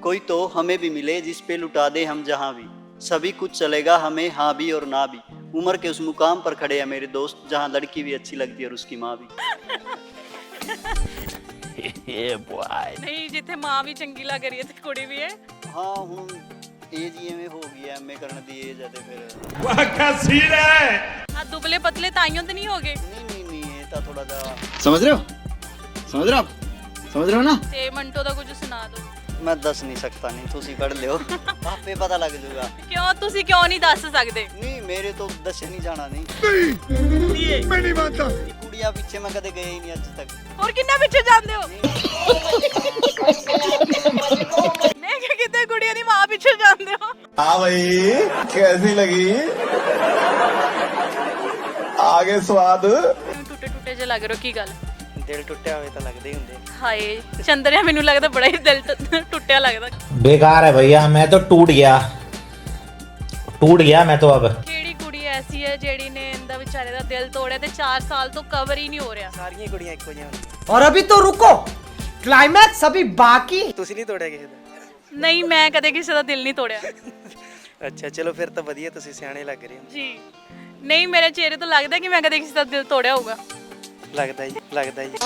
कोई तो हमें भी मिले जिस पे लुटा दे हम जहां भी सभी कुछ चलेगा हमें हाँ भी और ना भी उम्र के उस मुकाम पर खड़े हैं मेरे दोस्त जहां लड़की भी अच्छी लगती है और उसकी माँ भी ਨਹੀਂ ਜਿੱਥੇ ਮਾਂ ਵੀ ਚੰਗੀ ਲੱਗ ਰਹੀ ਹੈ ਤੇ ਕੁੜੀ ਵੀ ਹੈ ਹਾਂ ਹੁਣ ਏਜ ਹੀ ਐਵੇਂ ਹੋ ਗਈ ਐ ਐਮਏ ਕਰਨ ਦੀ ਏਜ ਹੈ ਤੇ ਫਿਰ ਆ ਦੁਬਲੇ ਪਤਲੇ ਤਾਈਆਂ ਤੇ ਨਹੀਂ ਹੋਗੇ ਨਹੀਂ ਨਹੀਂ ਨਹੀਂ ਇਹ ਤਾਂ ਥੋੜਾ ਜਿਹਾ समझ रहे हो समझ रहे हो आप समझ रहे हो ना ਤੇ ਮੰਟੋ ਦਾ ਕੁਝ ਸੁਣਾ ਦਿਓ ਮੈਂ ਦੱਸ ਨਹੀਂ ਸਕਦਾ ਨਹੀਂ ਤੁਸੀਂ ਪੜ ਲਿਓ। ਆਪੇ ਪਤਾ ਲੱਗ ਜਾਊਗਾ ਕਿਉਂ? ਤੁਸੀਂ ਕਿਉਂ ਨਹੀਂ ਦੱਸ ਸਕਦੇ? ਨਹੀਂ ਮੇਰੇ ਤੋਂ ਦੱਸੇ ਨਹੀਂ ਜਾਣਾ ਨਹੀਂ ਮੈਂ ਨਹੀਂ ਮੰਨਦਾ। ਕੁੜੀਆਂ ਪਿੱਛੇ ਮੈਂ ਕਦੇ ਗਏ ਨਹੀਂ ਅੱਜ ਤੱਕ। ਹੋਰ ਕਿੰਨਾ ਪਿੱਛੇ ਜਾਂਦੇ ਹੋ? ਮੈਂ ਕਿ ਕਿਤੇ ਕੁੜੀਆਂ ਦੀ ਮਾਂ ਪਿੱਛੇ ਜਾਂਦੇ ਹੋ? ਆ ਬਈ ਕੈਸੀ ਲੱਗੀ? ਆਗੇ ਸਵਾਦ। ਟੁੱਟੇ ਟੁੱਟੇ ਜੇ ਲੱਗ ਰੋ ਕੀ ਗੱਲ? ਦਿਲ ਟੁੱਟਿਆ ਹੋਵੇ ਤਾਂ ਲੱਗਦੇ ਹੀ ਹੁੰਦੇ ਹਾਏ ਚੰਦਰਿਆ ਮੈਨੂੰ ਲੱਗਦਾ ਬੜਾ ਹੀ ਦਿਲ ਟੁ- ਟੁੱਟਿਆ ਲੱਗਦਾ बेकार है भैया मैं तो टूट गया टूट गया मैं तो अब ਕਿਹੜੀ ਕੁੜੀ ਐਸੀ ਹੈ ਜਿਹੜੀ ਨੇ ਇਹਦਾ ਵਿਚਾਰੇ ਦਾ ਦਿਲ ਤੋੜਿਆ ਤੇ 4 ਸਾਲ ਤੋਂ ਕਵਰ ਹੀ ਨਹੀਂ ਹੋ ਰਿਹਾ ਸਾਰੀਆਂ ਕੁੜੀਆਂ ਇੱਕੋ ਜਿਹੀਆਂ ਹੁੰਦੀਆਂ और अभी तो रुको क्लाइमैक्स अभी बाकी ਤੁਸੀਂ ਨਹੀਂ ਤੋੜਿਆ ਕਿਸੇ ਦਾ ਨਹੀਂ ਮੈਂ ਕਦੇ ਕਿਸੇ ਦਾ ਦਿਲ ਨਹੀਂ ਤੋੜਿਆ ਅੱਛਾ ਚਲੋ ਫਿਰ ਤਾਂ ਵਧੀਆ ਤੁਸੀਂ ਸਿਆਣੇ ਲੱਗ ਰਹੇ ਹੋ ਜੀ ਨਹੀਂ ਮੇਰੇ ਚਿਹਰੇ ਤੋਂ ਲੱਗਦਾ ਕਿ ਮੈਂ ਕਦੇ ਕਿਸੇ ਦਾ ਦਿਲ ਤੋੜਿਆ ਹੋਊਗਾ ਲੱਗਦਾ ਜੀ ਲੱਗਦਾ ਜੀ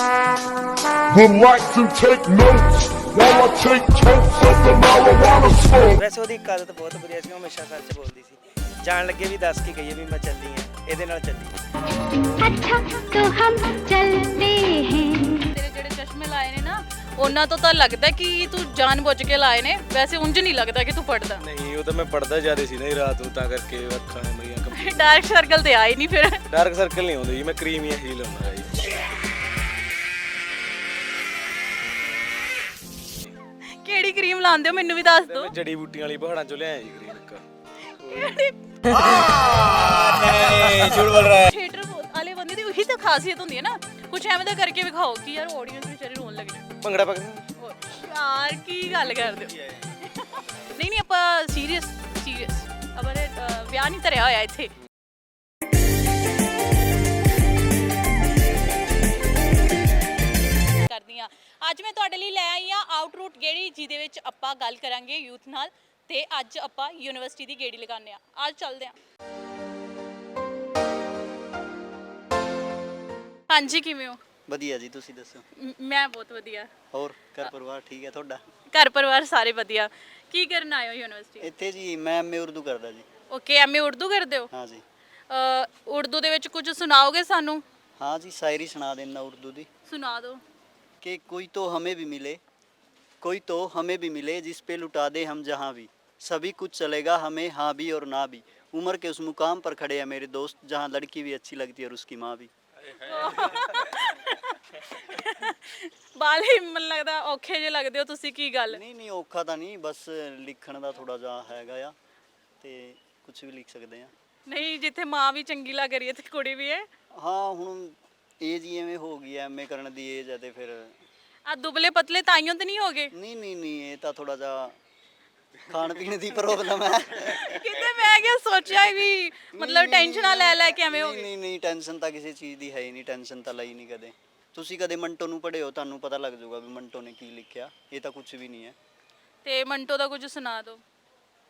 would like to take notes while I take totes of the marijuana smoke. ਵੈਸੇ ਉਹਦੀ ਇੱਕ ਆਦਤ ਬਹੁਤ ਵਧੀਆ ਸੀ ਉਹ ਹਮੇਸ਼ਾ ਸੱਚ ਬੋਲਦੀ ਸੀ ਜਾਣ ਲੱਗੇ ਵੀ ਦੱਸ ਕੇ ਗਈ ਹੈ ਵੀ ਮੈਂ ਚੱਲੀ ਆ ਇਹਦੇ ਨਾਲ ਚੱਲੀ अच्छा तो हम चलते हैं ਤੇਰੇ ਜਿਹੜੇ ਚਸ਼ਮੇ ਲਾਏ ਨੇ ਨਾ ਉਹਨਾਂ ਤੋਂ ਤਾਂ ਲੱਗਦਾ ਕਿ ਤੂੰ ਜਾਣਬੁੱਝ ਕੇ ਲਾਏ ਨੇ। ਵੈਸੇ ਉਂਝ ਨਹੀਂ ਲੱਗਦਾ ਕਿ ਤੂੰ ਪੜਦਾ ਨਹੀਂ ਉਹ ਤਾਂ ਮੈਂ ਪੜਦਾ ਜਾ ਸੀ ਨਾ ਜੀ ਰਾਤ ਨੂੰ ਤਾਂ ਕਰਕੇ ਅੱਖਾਂ ਮੇਰੀਆਂ ਕੰਪਲੀਟ। ਡਾਰਕ ਸਰਕਲ ਤੇ ਆਏ ਨਹੀਂ ਫਿਰ। ਡਾਰਕ ਸਰਕਲ ਨਹੀਂ ਹੁੰਦੇ ਜੀ ਮੈਂ ਕਰੀਮ ਜਾਂ ਹੀਲ ਹੁੰਦਾ ਜੀ। ਕਿਹੜੀ ਕਰੀਮ ਲਾਉਂਦੇ ਹੋ? ਮੈਨੂੰ ਵੀ ਦੱਸ ਦੋ ਜੜੀ ਬੂਟੀਆਂ ਵਾਲੀ ਪਹਾੜਾਂ ਚੋਂ ਲਿਆਇਆ ਜੀ ਕਰੀਮ ਇੱਕ। ਨਹੀਂ ਝੂਠ ਬੋਲ ਰਿਹਾ ਥੀਏਟਰ ਵਾਲੇ ਬੰਦੇ ਦੀ ਉਹੀ ਤਾਂ ਖਾਸੀਅਤ ਹੁੰਦੀ ਹੈ ਨਾ। ਕੁਝ ਐਵੇਂ ਦਾ ਕਰਕੇ ਵਿਖਾਓ ਕਿ ਯਾਰ ਆਡੀਅנס ਵਿਚਾਰੇ ਰੋਣ ਲੱਗ ਭੰਗੜਾ ਪਕੜ ਓ, ਯਾਰ ਕੀ ਗੱਲ ਕਰਦੇ ਹੋ? ਨਹੀਂ ਨਹੀਂ ਆਪਾਂ ਸੀਰੀਅਸ ਸੀਰੀਅਸ ਆਪਾਂ ਨੇ ਅ, ਵਿਆਹ ਨਹੀਂ ਧਰਿਆ ਹੋਇਆ ਇੱਥੇ। ਕਰਦੀ ਹਾਂ। ਅੱਜ ਮੈਂ ਤੁਹਾਡੇ ਲਈ ਲੈ ਆਈ ਹਾਂ ਆਊਟਰੂਟ ਗੇੜੀ ਜਿਹਦੇ ਵਿੱਚ ਆਪਾਂ ਗੱਲ ਕਰਾਂਗੇ ਯੂਥ ਨਾਲ। ਤੇ ਅੱਜ ਆਪਾਂ ਯੂਨੀਵਰਸਿਟੀ ਦੀ ਗੇੜੀ ਲਗਾਉਂਦੇ ਹਾਂ। ਅੱਜ ਚੱਲਦੇ ਹਾਂ। ਹਾਂਜੀ ਕਿਵੇਂ ਹੋ ਵਧੀਆ ਜੀ ਤੁਸੀਂ ਦੱਸੋ ਮ- ਮੈਂ ਬਹੁਤ ਵਧੀਆ ਹੋਰ ਘਰ ਪਰਿਵਾਰ ਠੀਕ ਹੈ ਤੁਹਾਡਾ ਘਰ ਪਰਿਵਾਰ ਸਾਰੇ ਵਧੀਆ ਕੀ ਕਰਨ ਆਏ ਹੋ ਯੂਨੀਵਰਸਿਟੀ ਇੱਥੇ ਜੀ ਮੈਂ ਐਮਏ ਉਰਦੂ ਕਰਦਾ ਜੀ ਓਕੇ ਐਮਏ ਉਰਦੂ ਕਰਦੇ ਹੋ ਹਾਂ ਜੀ ਅ, ਉਰਦੂ ਦੇ ਵਿੱਚ ਕੁਝ ਸੁਣਾਓਗੇ ਸਾਨੂੰ हाँ जी शायरी सुना देना उर्दू दी ਸੁਣਾ ਦਿਓ कि कोई तो हमें भी मिले कोई तो हमें भी मिले जिस पे लुटा दे हम जहाँ भी सभी कुछ चलेगा हमें हाँ भी और ना भी उम्र के उस मुकाम पर खड़े हैं मेरे दोस्त जहाँ लड़की भी अच्छी लगती है और उसकी माँ भी ਬਾਲੇ ਮਨ ਲੱਗਦਾ ਔਖੇ ਜੇ ਲੱਗਦੇ ਹੋ ਤੁਸੀਂ ਕੀ ਗੱਲ? ਨਹੀਂ ਨਹੀਂ ਔਖਾ ਤਾਂ ਨਹੀਂ ਬਸ ਲਿਖਣ ਦਾ ਥੋੜਾ ਜਿਹਾ ਹੈਗਾ ਆ ਤੇ ਕੁਝ ਵੀ ਲਿਖ ਸਕਦੇ ਆ। ਨਹੀਂ ਜਿੱਥੇ ਮਾਂ ਵੀ ਚੰਗੀ ਲੱਗ ਰਹੀ ਹੈ ਤੇ ਕੁੜੀ ਵੀ ਹੈ? ਹਾਂ ਹੁਣ ਏਜ ਹੀ ਐਵੇਂ ਹੋ ਗਈ ਐ ਐਮਏ ਕਰਨ ਦੀ ਏਜ ਹੈ ਤੇ ਫਿਰ ਆ ਦੁਬਲੇ ਪਤਲੇ ਤਾਈਆਂ ਤੇ ਨਹੀਂ ਹੋਗੇ? ਨਹੀਂ ਨਹੀਂ ਨਹੀਂ ਇਹ ਤਾਂ ਥੋੜਾ ਜਿਹਾ ਖਾਣ ਪੀਣ ਦੀ ਪ੍ਰੋਬਲਮ ਹੈ। ਕਿਤੇ ਮੈਂ ਕਿਹਾ ਸੋਚਿਆ ਵੀ ਮਤਲਬ ਟੈਨਸ਼ਨਾਂ ਲੈ ਲੈ ਕੇ ਐਵੇਂ ਹੋ ਨਹੀਂ ਗਏ ਨਹੀਂ ਨਹੀਂ ਟੈਨਸ਼ਨ ਤਾਂ ਕਿਸੇ ਚੀਜ਼ ਦੀ ਹੈ ਹੀ ਨਹੀਂ ਟੈਨਸ਼ਨ ਤਾਂ ਲਈ ਨਹੀਂ ਕਦੇ। ਤੁਸੀਂ ਕਦੇ ਮੰਟੋ ਨੂੰ ਪੜ੍ਹੇ ਹੋ ਤੁਹਾਨੂੰ ਪਤਾ ਲੱਗ ਜਾਊਗਾ ਵੀ ਮੰਟੋ ਨੇ ਕੀ ਲਿਖਿਆ ਇਹ ਤਾਂ ਕੁਝ ਵੀ ਨਹੀਂ ਹੈ। ਤੇ ਮੰਟੋ ਦਾ ਕੁਝ ਸੁਣਾ ਦਿਓ।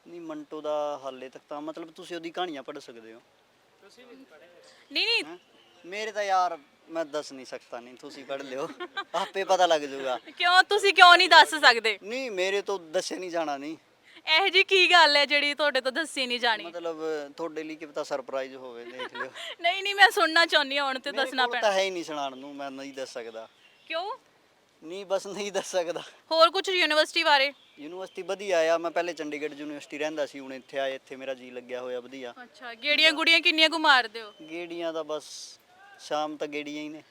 ਨਹੀਂ ਮੰਟੋ ਦਾ ਹਾਲੇ ਤੱਕ ਤਾਂ ਮਤਲਬ ਤੁਸੀਂ ਉਹਦੀ ਕਹਾਣੀਆਂ ਪੜ੍ਹ ਸਕਦੇ ਹੋ। ਨਹੀਂ ਨਹੀਂ। ਹੈਂ? ਮੇਰੇ ਤਾਂ ਯਾਰ ਮੈਂ ਦੱਸ ਨਹੀਂ ਸਕਦਾ ਨਹੀਂ ਤੁਸੀਂ ਪੜ੍ਹ ਲਿਓ। ਆਪੇ ਪਤਾ ਲੱਗ ਜਾਊਗਾ। ਕਿਉਂ? ਤੁਸੀਂ ਕਿਉਂ ਨਹੀਂ ਦੱਸ ਸਕਦੇ? ਨਹੀਂ ਮੇਰੇ ਤੋਂ ਦੱਸੇ ਨਹੀਂ ਜਾਣਾ ਨਹੀਂ। ਇਹ ਜੀ ਕੀ ਗੱਲ ਹੈ ਜਿਹੜੀ ਤੁਹਾਡੇ ਤੋਂ ਦੱਸੀ ਨਹੀਂ ਜਾਣੀ? ਮਤਲਬ ਤੁਹਾਡੇ ਲਈ ਕੀ ਪਤਾ ਸਰਪ੍ਰਾਈਜ਼ ਹੋਵੇ ਦੇਖ ਲਿਓ। ਨਹੀਂ ਨਹੀਂ ਮੈਂ ਸੁਣਨਾ ਚਾਹੁੰਦੀ ਹਾਂ ਹੁਣ ਤੇ ਦੱਸਣਾ ਕੋਲ ਤਾਂ ਪੈਣਾ। ਹੈ ਹੀ ਨਹੀਂ ਸੁਣਾਉਣ ਨੂੰ ਮੈਂ ਨਹੀਂ ਦੱਸ ਸਕਦਾ। ਕਿਉਂ? ਨਹੀਂ ਬਸ ਨਹੀਂ ਦੱਸ ਸਕਦਾ। ਹੋਰ ਕੁਝ ਯੂਨੀਵਰਸਿਟੀ ਬਾਰੇ? ਯੂਨੀਵਰਸਿਟੀ ਵਧੀਆ ਆ ਮੈਂ ਪਹਿਲੇ ਚੰਡੀਗੜ੍ਹ ਯੂਨੀਵਰਸਿਟੀ ਰਹਿੰਦਾ ਸੀ ਹੁਣ ਇੱਥੇ ਆਏ ਇੱਥੇ ਮੇਰਾ ਜੀ ਲੱਗਿਆ ਹੋਇਆ ਵਧੀਆ। ਅੱਛਾ ਗੇੜੀਆਂ ਗੁੜੀਆਂ ਕਿੰਨੀਆਂ ਕੁ ਮਾਰਦੇ ਹੋ? ਗੇੜੀਆਂ ਦਾ ਬਸ ਸ਼ਾਮ ਤੱਕ ਗੇੜੀਆਂ ਹੀ ਨੇ।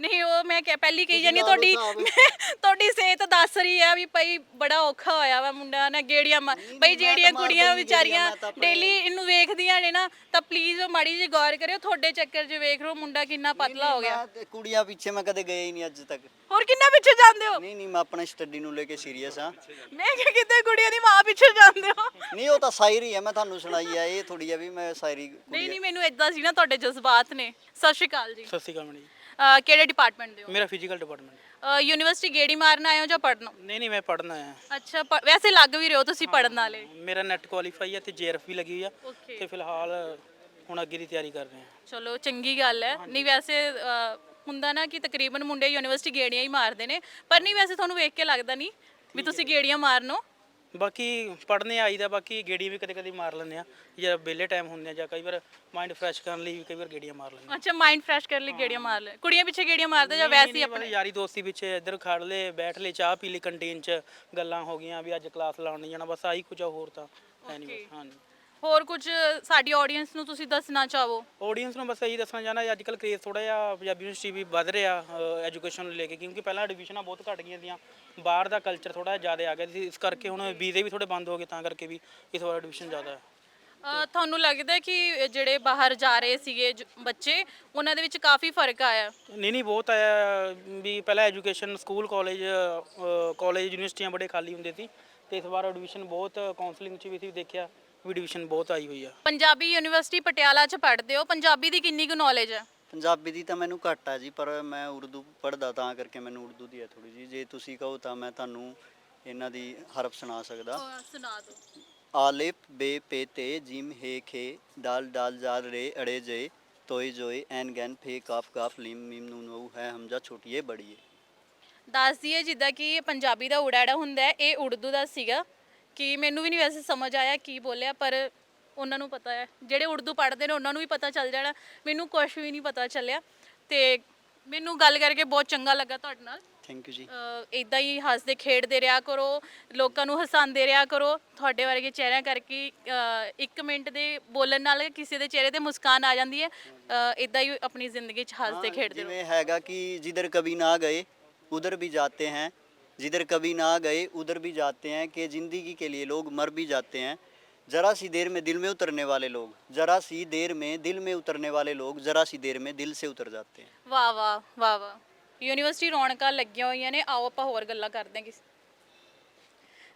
ਨਹੀਂ ਉਹ ਮੈਂ ਕਿਹਾ ਪਹਿਲੀ ਕਹੀ ਜਾਨੀ ਤੁਹਾਡੀ। ਤੁਹਾਡੀ ਸਿਹਤ ਦੱਸ ਰਹੀ ਆ ਵੀ ਭਾਈ ਬੜਾ ਔਖਾ ਹੋਇਆ ਵਾ ਮੁੰਡਾ ਨਾ ਗੇੜੀਆਂ ਭਾਈ ਜਿਹੜੀਆਂ ਕੁੜੀਆਂ ਵਿਚਾਰੀਆਂ ਡੇਲੀ ਇਹਨੂੰ ਵੇਖਦੀਆਂ ਨੇ ਨਾ ਤਾਂ ਪਲੀਜ਼ ਮਾੜੀ ਜਿਹੀ ਗੌਰ ਕਰਿਓ ਤੁਹਾਡੇ ਚੱਕਰ 'ਚ ਵੇਖ ਲਓ ਮੁੰਡਾ ਕਿੰਨਾ ਪਤਲਾ ਹੋ ਗਿਆ। ਕੁੜੀਆਂ ਪਿੱਛੇ ਮੈਂ ਕਦੇ ਗਿਆ ਹੀ ਨਹੀਂ ਅੱਜ ਤੱਕ। ਹੋਰ ਕਿੰਨਾ ਪਿੱਛੇ ਜਾਂਦੇ ਹੋ? ਨਹੀਂ ਨਹੀਂ ਮੈਂ ਆਪਣੇ ਸਟੱਡੀ ਨੂੰ ਲੈ ਕੇ ਸੀਰੀਅਸ ਆ ਮੈਂ ਕਿ ਕਿਤੇ ਕੁੜੀਆਂ ਦੀ ਮਾਂ ਪਿੱਛੇ ਜਾਂਦੇ ਹੋ? ਨਹੀਂ ਉਹ ਤਾਂ ਸ਼ਾਇਰੀ ਹੈ ਮੈਂ ਤੁਹਾਨੂੰ ਸੁਣਾਈ ਆ ਇਹ ਥੋੜੀ ਆ ਵੀ ਮੈਂ ਸ਼ਾਇਰੀ ਨਹੀਂ ਨਹੀਂ ਮੈਨੂੰ ਇਦਾਂ ਸੀ ਨਾ ਤੁਹਾਡੇ ਜਜ਼ਬਾਤ ਨੇ। ਸਤਿ ਸ਼੍ਰੀ ਅਕਾਲ ਜੀ। ਸਤਿ ਸ਼੍ਰੀ ਅਕਾਲ ਮੈਡਮ ਕਿਹੜੇ ਡਿਪਾਰਟਮੈਂਟ ਦੇ ਹੋ? ਮੇਰਾ ਫਿਜ਼ੀਕਲ ਡਿਪਾਰਟਮੈਂਟ ਯੂਨੀਵਰਸਿਟੀ ਗੇੜੀ ਮਾਰਨ ਆਏ ਹੋ ਜਾਂ ਪੜਨ ਨਹੀਂ ਨਹੀਂ ਮੈਂ ਪੜ੍ਹਨਾ ਹੈ ਅੱਛਾ ਪ- ਵੈਸੇ ਲੱਗ ਵੀ ਰਹੇ ਹੋ ਤੁਸੀਂ ਪੜਨ ਵਾਲੇ। ਮੇਰਾ ਨੈਟ ਕੁਆਲੀਫਾਈ ਹੈ ਤੇ ਜੇਆਰਐਫ ਵੀ ਲੱਗੀ ਹੋਈ ਆ ਓਕੇ ਤੇ ਫਿਲਹਾਲ ਹੁਣ ਅੱਗੇ ਦੀ ਤਿਆਰੀ ਕਰ ਰਹੇ ਹਾਂ। ਚਲੋ ਚੰਗੀ ਗੱਲ ਹੈ। ਨਹੀਂ ਵੈਸੇ ਅ, ਹੁੰਦਾ ਨਾ ਕਿ ਤਕਰੀਬਨ ਮੁੰਡੇ ਯੂਨੀਵਰਸਿਟੀ ਗੇੜੀਆਂ ਹੀ ਮਾਰਦੇ ਨੇ ਪਰ ਨਹੀਂ ਵੈਸੇ ਤੁਹਾਨੂੰ ਵੇਖ ਕੇ ਲੱਗਦਾ ਨਹੀਂ ਵੀ ਤੁਸੀਂ ਗੇੜੀਆਂ ਮਾਰਨੋ। ਬਾਕੀ ਪੜ੍ਹਨੇ ਆਈਦਾ ਬਾਕੀ ਗੇੜੀ ਵੀ ਕਦੇ ਕਦੇ ਮਾਰ ਲੈਂਦੇ ਆ। ਜਾਂ ਵਿਹਲੇ ਟਾਈਮ ਹੁੰਦੇ ਆ ਜਾਂ ਕਈ ਵਾਰ ਮਾਈਂਡ ਫਰੈਸ਼ ਕਰਨ ਲਈ ਵੀ ਕਈ ਵਾਰ ਗੇੜੀਆਂ ਮਾਰ ਲੈਂਦੇ ਅੱਛਾ ਮਾਈਂਡ ਫਰੈਸ਼ ਕਰਨ ਲਈ ਗੇੜੀਆਂ ਮਾਰ ਲੈ। ਕੁੜੀਆਂ ਪਿੱਛੇ ਗੇੜੀਆਂ ਮਾਰਦੇ ਜਾਂ ਵੈਸੇ ਹੀ ਆਪਣੇ? ਯਾਰੀ ਦੋਸਤੀ ਪਿੱਛੇ ਇੱਧਰ ਖੜ ਲਏ ਬੈਠ ਲਏ ਚਾਹ ਪੀ ਲਈ ਕੰਟੀਨ 'ਚ ਗੱਲਾਂ ਹੋ ਗਈਆਂ ਵੀ ਅੱਜ ਕਲਾਸ ਲਾਉਣ ਨਹੀਂ ਜਾਣਾ ਬਸ ਆਹੀ ਕੁਝ ਆ ਹੋਰ ਤਾਂ ਹੈ ਨਹੀਂ ਬਸ ਹਾਂਜੀ। ਹੋਰ ਕੁਝ ਸਾਡੀ ਆਡੀਅנס ਨੂੰ ਤੁਸੀਂ ਦੱਸਣਾ ਚਾਹੋ? ਆਡੀਅנס ਨੂੰ ਬਸ ਇਹੀ ਦੱਸਣਾ ਚਾਹਨਾ ਅੱਜ ਕੱਲ ਕ੍ਰੇਜ਼ ਥੋੜਾ ਜਿਹਾ ਪੰਜਾਬੀ ਯੂਨੀਵਰਸਿਟੀ ਵੀ ਵੱਧ ਰਿਹਾ ਐਜੂਕੇਸ਼ਨ ਨੂੰ ਲੈ ਕੇ ਕਿਉਂਕਿ ਪਹਿਲਾਂ ਐਡਮਿਸ਼ਨਾਂ ਬਹੁਤ ਘੱਟ ਗਈਆਂ ਸੀਆਂ। ਬਾਹਰ ਦਾ ਕਲਚਰ ਥੋੜਾ ਜ਼ਿਆਦਾ ਆ ਗਿਆ ਸੀ ਇਸ ਕਰਕੇ ਹੁਣ ਵੀਜ਼ੇ ਵੀ ਥੋੜੇ ਬੰਦ ਹੋ ਗਏ ਤਾਂ ਕਰਕੇ ਵੀ ਇਸ ਵਾਰ ਐਡਮਿਸ਼ਨ ਜ਼ਿਆਦਾ ਹੈ। ਤੁਹਾਨੂੰ ਲੱਗਦਾ ਕਿ ਜਿਹੜੇ ਬਾਹਰ ਜਾ ਰਹੇ ਸੀਗੇ ਜ- ਬੱਚੇ ਉਹਨਾਂ ਦੇ ਵਿੱਚ ਕਾਫੀ ਫ਼ਰਕ ਆਇਆ? ਨਹੀਂ ਨਹੀਂ ਬਹੁਤ ਆਇਆ ਵੀ ਪਹਿਲਾਂ ਐਜੂਕੇਸ਼ਨ ਸਕੂਲ ਕਾਲਜ ਕਾਲਜ ਯੂਨੀਵਰਸਿਟੀਆਂ ਬੜੇ ਖਾਲੀ ਹੁੰਦੇ ਸੀ ਤੇ ਇਸ ਵਾਰ ਐਡਮਿਸ਼ਨ ਬਹੁਤ ਕਾਉਂਸਲਿੰਗ 'ਚ ਵੀ ਸੀ ਦੇਖਿਆ। ਵੀ ਐਡਮਿਸ਼ਨ ਬਹੁਤ ਆਈ ਹੋਈ ਆ। ਪੰਜਾਬੀ ਯੂਨੀਵਰਸਿਟੀ ਪਟਿਆਲਾ 'ਚ ਪੜ੍ਹਦੇ ਹੋ। ਪੰਜਾਬੀ ਦੀ ਕਿੰਨੀ ਕੁ ਨੌਲੇਜ ਹੈ ਪੰਜਾਬੀ ਦੀ ਤਾਂ ਮੈਨੂੰ ਘੱਟ ਆ ਜੀ ਪਰ ਮੈਂ ਉਰਦੂ ਪੜ੍ਹਦਾ ਤਾਂ ਕਰਕੇ ਮੈਨੂੰ ਉਰਦੂ ਦੀ ਹੈ ਥੋੜੀ ਜੀ ਜੇ ਤੁਸੀਂ ਕਹੋ ਤਾਂ ਮੈਂ ਤੁਹਾਨੂੰ ਇਹਨਾਂ ਦੀ ਹਰਫ ਸੁਣਾ ਸਕਦਾ। ਸੁਣਾ ਦਿਓ। ਆਲਿਫ ਬੇ ਪੇ ਤੇ ਜਿਮ ਹੇ ਖੇ ਦਾਲ ਦਾਲ ਜ਼ਾਲ ਰੇ ਅੜੇ ਜੇ ਤੋਏ ਜੋਏ ਐਨ ਗੈਨ ਫੇ ਕਾਫ ਕਾਫ ਲੀਮ ਮੀਮ ਨੂਨ ਵੂ ਹੈ ਹਮਜ਼ਾ ਛੋਟੀਏ ਬੜੀਏ ਦੱਸ ਦਈਏ ਜਿੱਦਾਂ ਕਿ ਇਹ ਪੰਜਾਬੀ ਦਾ ਉੜਾੜਾ ਹੁੰਦਾ ਹੈ ਇਹ ਉਰਦੂ ਦਾ ਸੀਗਾ। ਕਿ ਮੈਨੂੰ ਵੀ ਨਹੀਂ ਵੈਸੇ ਸਮਝ ਆਇਆ ਕੀ ਬੋਲਿਆ ਪਰ ਉਹਨਾਂ ਨੂੰ ਪਤਾ ਹੈ। ਜਿਹੜੇ ਉਰਦੂ ਪੜ੍ਹਦੇ ਨੇ ਉਹਨਾਂ ਨੂੰ ਵੀ ਪਤਾ ਚੱਲ ਜਾਣਾ। ਮੈਨੂੰ ਕੁਝ ਵੀ ਨਹੀਂ ਪਤਾ ਚੱਲਿਆ। ਤੇ ਮੈਨੂੰ ਗੱਲ ਕਰਕੇ ਬਹੁਤ ਚੰਗਾ ਲੱਗਾ ਤੁਹਾਡੇ ਨਾਲ। ਥੈਂਕ ਯੂ ਜੀ। ਇਦਾਂ ਹੀ ਹੱਸਦੇ ਖੇਡਦੇ ਰਿਹਾ ਕਰੋ ਲੋਕਾਂ ਨੂੰ ਹਸਾਉਂਦੇ ਰਿਹਾ ਕਰੋ। ਤੁਹਾਡੇ ਵਰਗੇ ਚਿਹਰਿਆਂ ਕਰਕੇ 1 ਮਿੰਟ ਦੇ ਬੋਲਣ ਨਾਲ ਕਿਸੇ ਦੇ ਚਿਹਰੇ ਤੇ ਮੁਸਕਾਨ ਆ ਜਾਂਦੀ ਹੈ। ਇਦਾਂ ਹੀ ਆਪਣੀ ਜ਼ਿੰਦਗੀ 'ਚ ਹੱਸਦੇ ਖੇਡਦੇ ਜਿਵੇਂ ਹੈਗਾ ਕਿ ਜਿੱਧਰ ਕभी ਨਾ ਗਏ ਉਧਰ ਵੀ ਜਾਂਦੇ ਹੈ। जिधर कभी ना गए उधर भी जाते हैं कि ज़िंदगी के लिए लोग मर भी जाते हैं ज़रा सी देर में दिल में उतरने वाले लोग ज़रा सी देर में दिल में उतरने वाले लोग ज़रा सी देर में दिल से उतर जाते हैं ਵਾਹ ਵਾਹ ਵਾਹ ਵਾਹ ਯੂਨੀਵਰਸਿਟੀ ਰੌਣਕਾਂ ਲੱਗੀਆਂ ਹੋਈਆਂ ਨੇ ਆਓ ਆਪਾਂ ਹੋਰ ਗੱਲਾਂ ਕਰਦੇ ਹਾਂ ਕਿਸ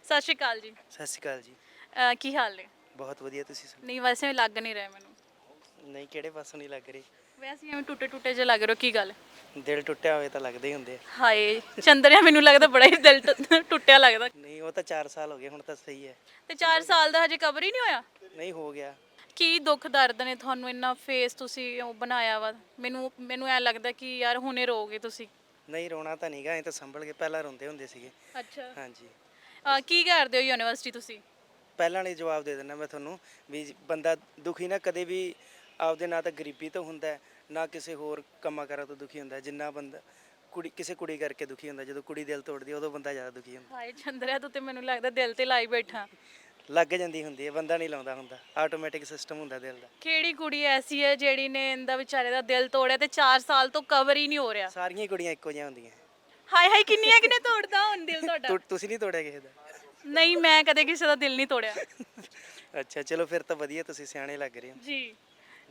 ਸਤਿ ਸ਼੍ਰੀ ਅਕਾਲ ਜੀ ਸਤਿ ਸ਼੍ਰੀ ਅਕਾਲ ਜੀ ਅਹ ਕੀ ਹਾਲ ਨੇ ਬਹੁਤ ਵਧੀਆ ਤੁਸੀਂ ਸੁਣਾਓ ਨਹੀਂ ਵੈਸੇ ਲੱਗ ਨਹੀਂ ਰਿਹਾ ਮੈਨੂੰ ਨਹੀਂ ਕਿਹੜੇ ਪਾਸੋਂ ਨਹੀਂ ਲੱਗ ਰਹੀ ਵੈਸੇ ਐਵੇਂ ਟੁੱਟੇ ਟੁੱਟੇ ਜਿਹਾ ਲੱਗ ਰਿਹਾ ਕੀ ਗੱਲ ਦਿਲ ਟੁੱਟਿਆ ਹੋਵੇ ਤਾਂ ਲੱਗਦੇ ਹੀ ਹੁੰਦੇ ਆ। ਹਾਏ ਚੰਦਰਿਆ ਮੈਨੂੰ ਲੱਗਦਾ ਬੜਾ ਹੀ ਦਿਲ ਟੁ- ਟੁੱਟਿਆ ਲੱਗਦਾ। ਨਹੀਂ ਉਹ ਤਾਂ 4 ਸਾਲ ਹੋ ਗਏ ਹੁਣ ਤਾਂ ਸਹੀ ਹੈ। ਤੇ 4 ਸਾਲ ਦਾ ਹਜੇ ਕਵਰ ਹੀ ਨਹੀਂ ਹੋਇਆ? ਨਹੀਂ ਹੋ ਗਿਆ। ਕੀ ਦੁੱਖ ਦਰਦ ਨੇ ਤੁਹਾਨੂੰ ਇੰਨਾ ਫੇਸ ਤੁਸੀਂ ਉਹ ਬਣਾਇਆ ਵਾ? ਮੈਨੂੰ ਮੈਨੂੰ ਐ ਲੱਗਦਾ ਕਿ ਯਾਰ ਹੁਣੇ ਰੋਗੇ ਤੁਸੀਂ। ਨਹੀਂ ਰੋਣਾ ਤਾਂ ਨਹੀਂਗਾ ਐ ਤਾਂ ਸੰਭਲ ਕੇ ਪਹਿਲਾਂ ਰੋਂਦੇ ਹੁੰਦੇ ਸੀਗੇ। ਅੱਛਾ। ਹਾਂਜੀ। ਕੀ ਕਰਦੇ ਹੋ ਯੂਨੀਵਰਸਿਟੀ ਤੁਸੀਂ? ਪਹਿਲਾਂ ਵਾਲੀ ਜਵਾਬ ਦੇ ਦਿੰਦਾ ਮੈਂ ਤੁਹਾਨੂੰ ਵੀ ਬੰਦਾ ਦੁਖੀ ਨਾ ਕਦੇ ਵੀ ਆਪਦੇ ਨਾ ਤਾਂ ਗਰੀਬੀ ਤੋਂ ਹੁੰਦਾ ਹੈ, ਨਾ ਕਿਸੇ ਹੋਰ ਕੰਮਾਂ ਕਾਰਾਂ ਤੋਂ ਦੁਖੀ ਹੁੰਦਾ। ਜਿੰਨਾ ਬੰਦਾ ਕੁੜੀ ਕਿਸੇ ਕੁੜੀ ਕਰਕੇ ਦੁਖੀ ਹੁੰਦਾ ਜਦੋਂ ਕੁੜੀ ਦਿਲ ਤੋੜਦੀ ਹੈ, ਉਦੋਂ ਬੰਦਾ ਜ਼ਿਆਦਾ ਦੁਖੀ ਹੁੰਦਾ। ਹਾਏ ਚੰਦਰਿਆ ਤੂੰ ਤੇ ਮੈਨੂੰ ਲੱਗਦਾ ਦਿਲ ਤੇ ਲਾਈ ਬੈਠਾ। ਲੱਗ ਜਾਂਦੀ ਹੁੰਦੀ ਹੈ ਬੰਦਾ ਨਹੀਂ ਲਾਉਂਦਾ ਹੁੰਦਾ ਆਟੋਮੈਟਿਕ ਸਿਸਟਮ ਹੁੰਦਾ ਦਿਲ ਦਾ। ਕਿਹੜੀ ਕੁੜੀ ਐਸੀ ਹੈ ਜਿਹੜੀ ਨੇ ਇਹਦਾ ਵਿਚਾਰੇ ਦਾ ਦਿਲ ਤੋੜਿਆ ਤੇ 4 ਸਾਲ ਤੋਂ ਕਵਰ ਹੀ ਨਹੀਂ ਹੋ ਰਿਹਾ? ਸਾਰੀਆਂ ਹੀ ਕੁੜੀਆਂ ਇੱਕੋ ਜਿਹੀਆਂ ਹੁੰਦੀਆਂ। ਹਾਏ ਹਾਏ ਕਿੰਨੀਆਂ ਕਿਨੇ ਤੋੜਦਾ ਹੁਣ ਦਿਲ ਤੁਹਾਡਾ? ਤੁ- ਤੁਸੀਂ ਨਹੀਂ ਤੋੜਿਆ ਕਿਸੇ ਦਾ? ਨਹੀਂ ਮੈਂ ਕਦੇ ਕਿਸੇ ਦਾ ਦਿਲ ਨਹੀਂ ਤੋੜਿਆ। ਅੱਛਾ ਚਲੋ ਫਿਰ ਤਾਂ ਵਧੀਆ ਤੁਸੀਂ ਸਿਆਣੇ ਲੱਗ ਰਹੇ ਹੋ। ਜੀ।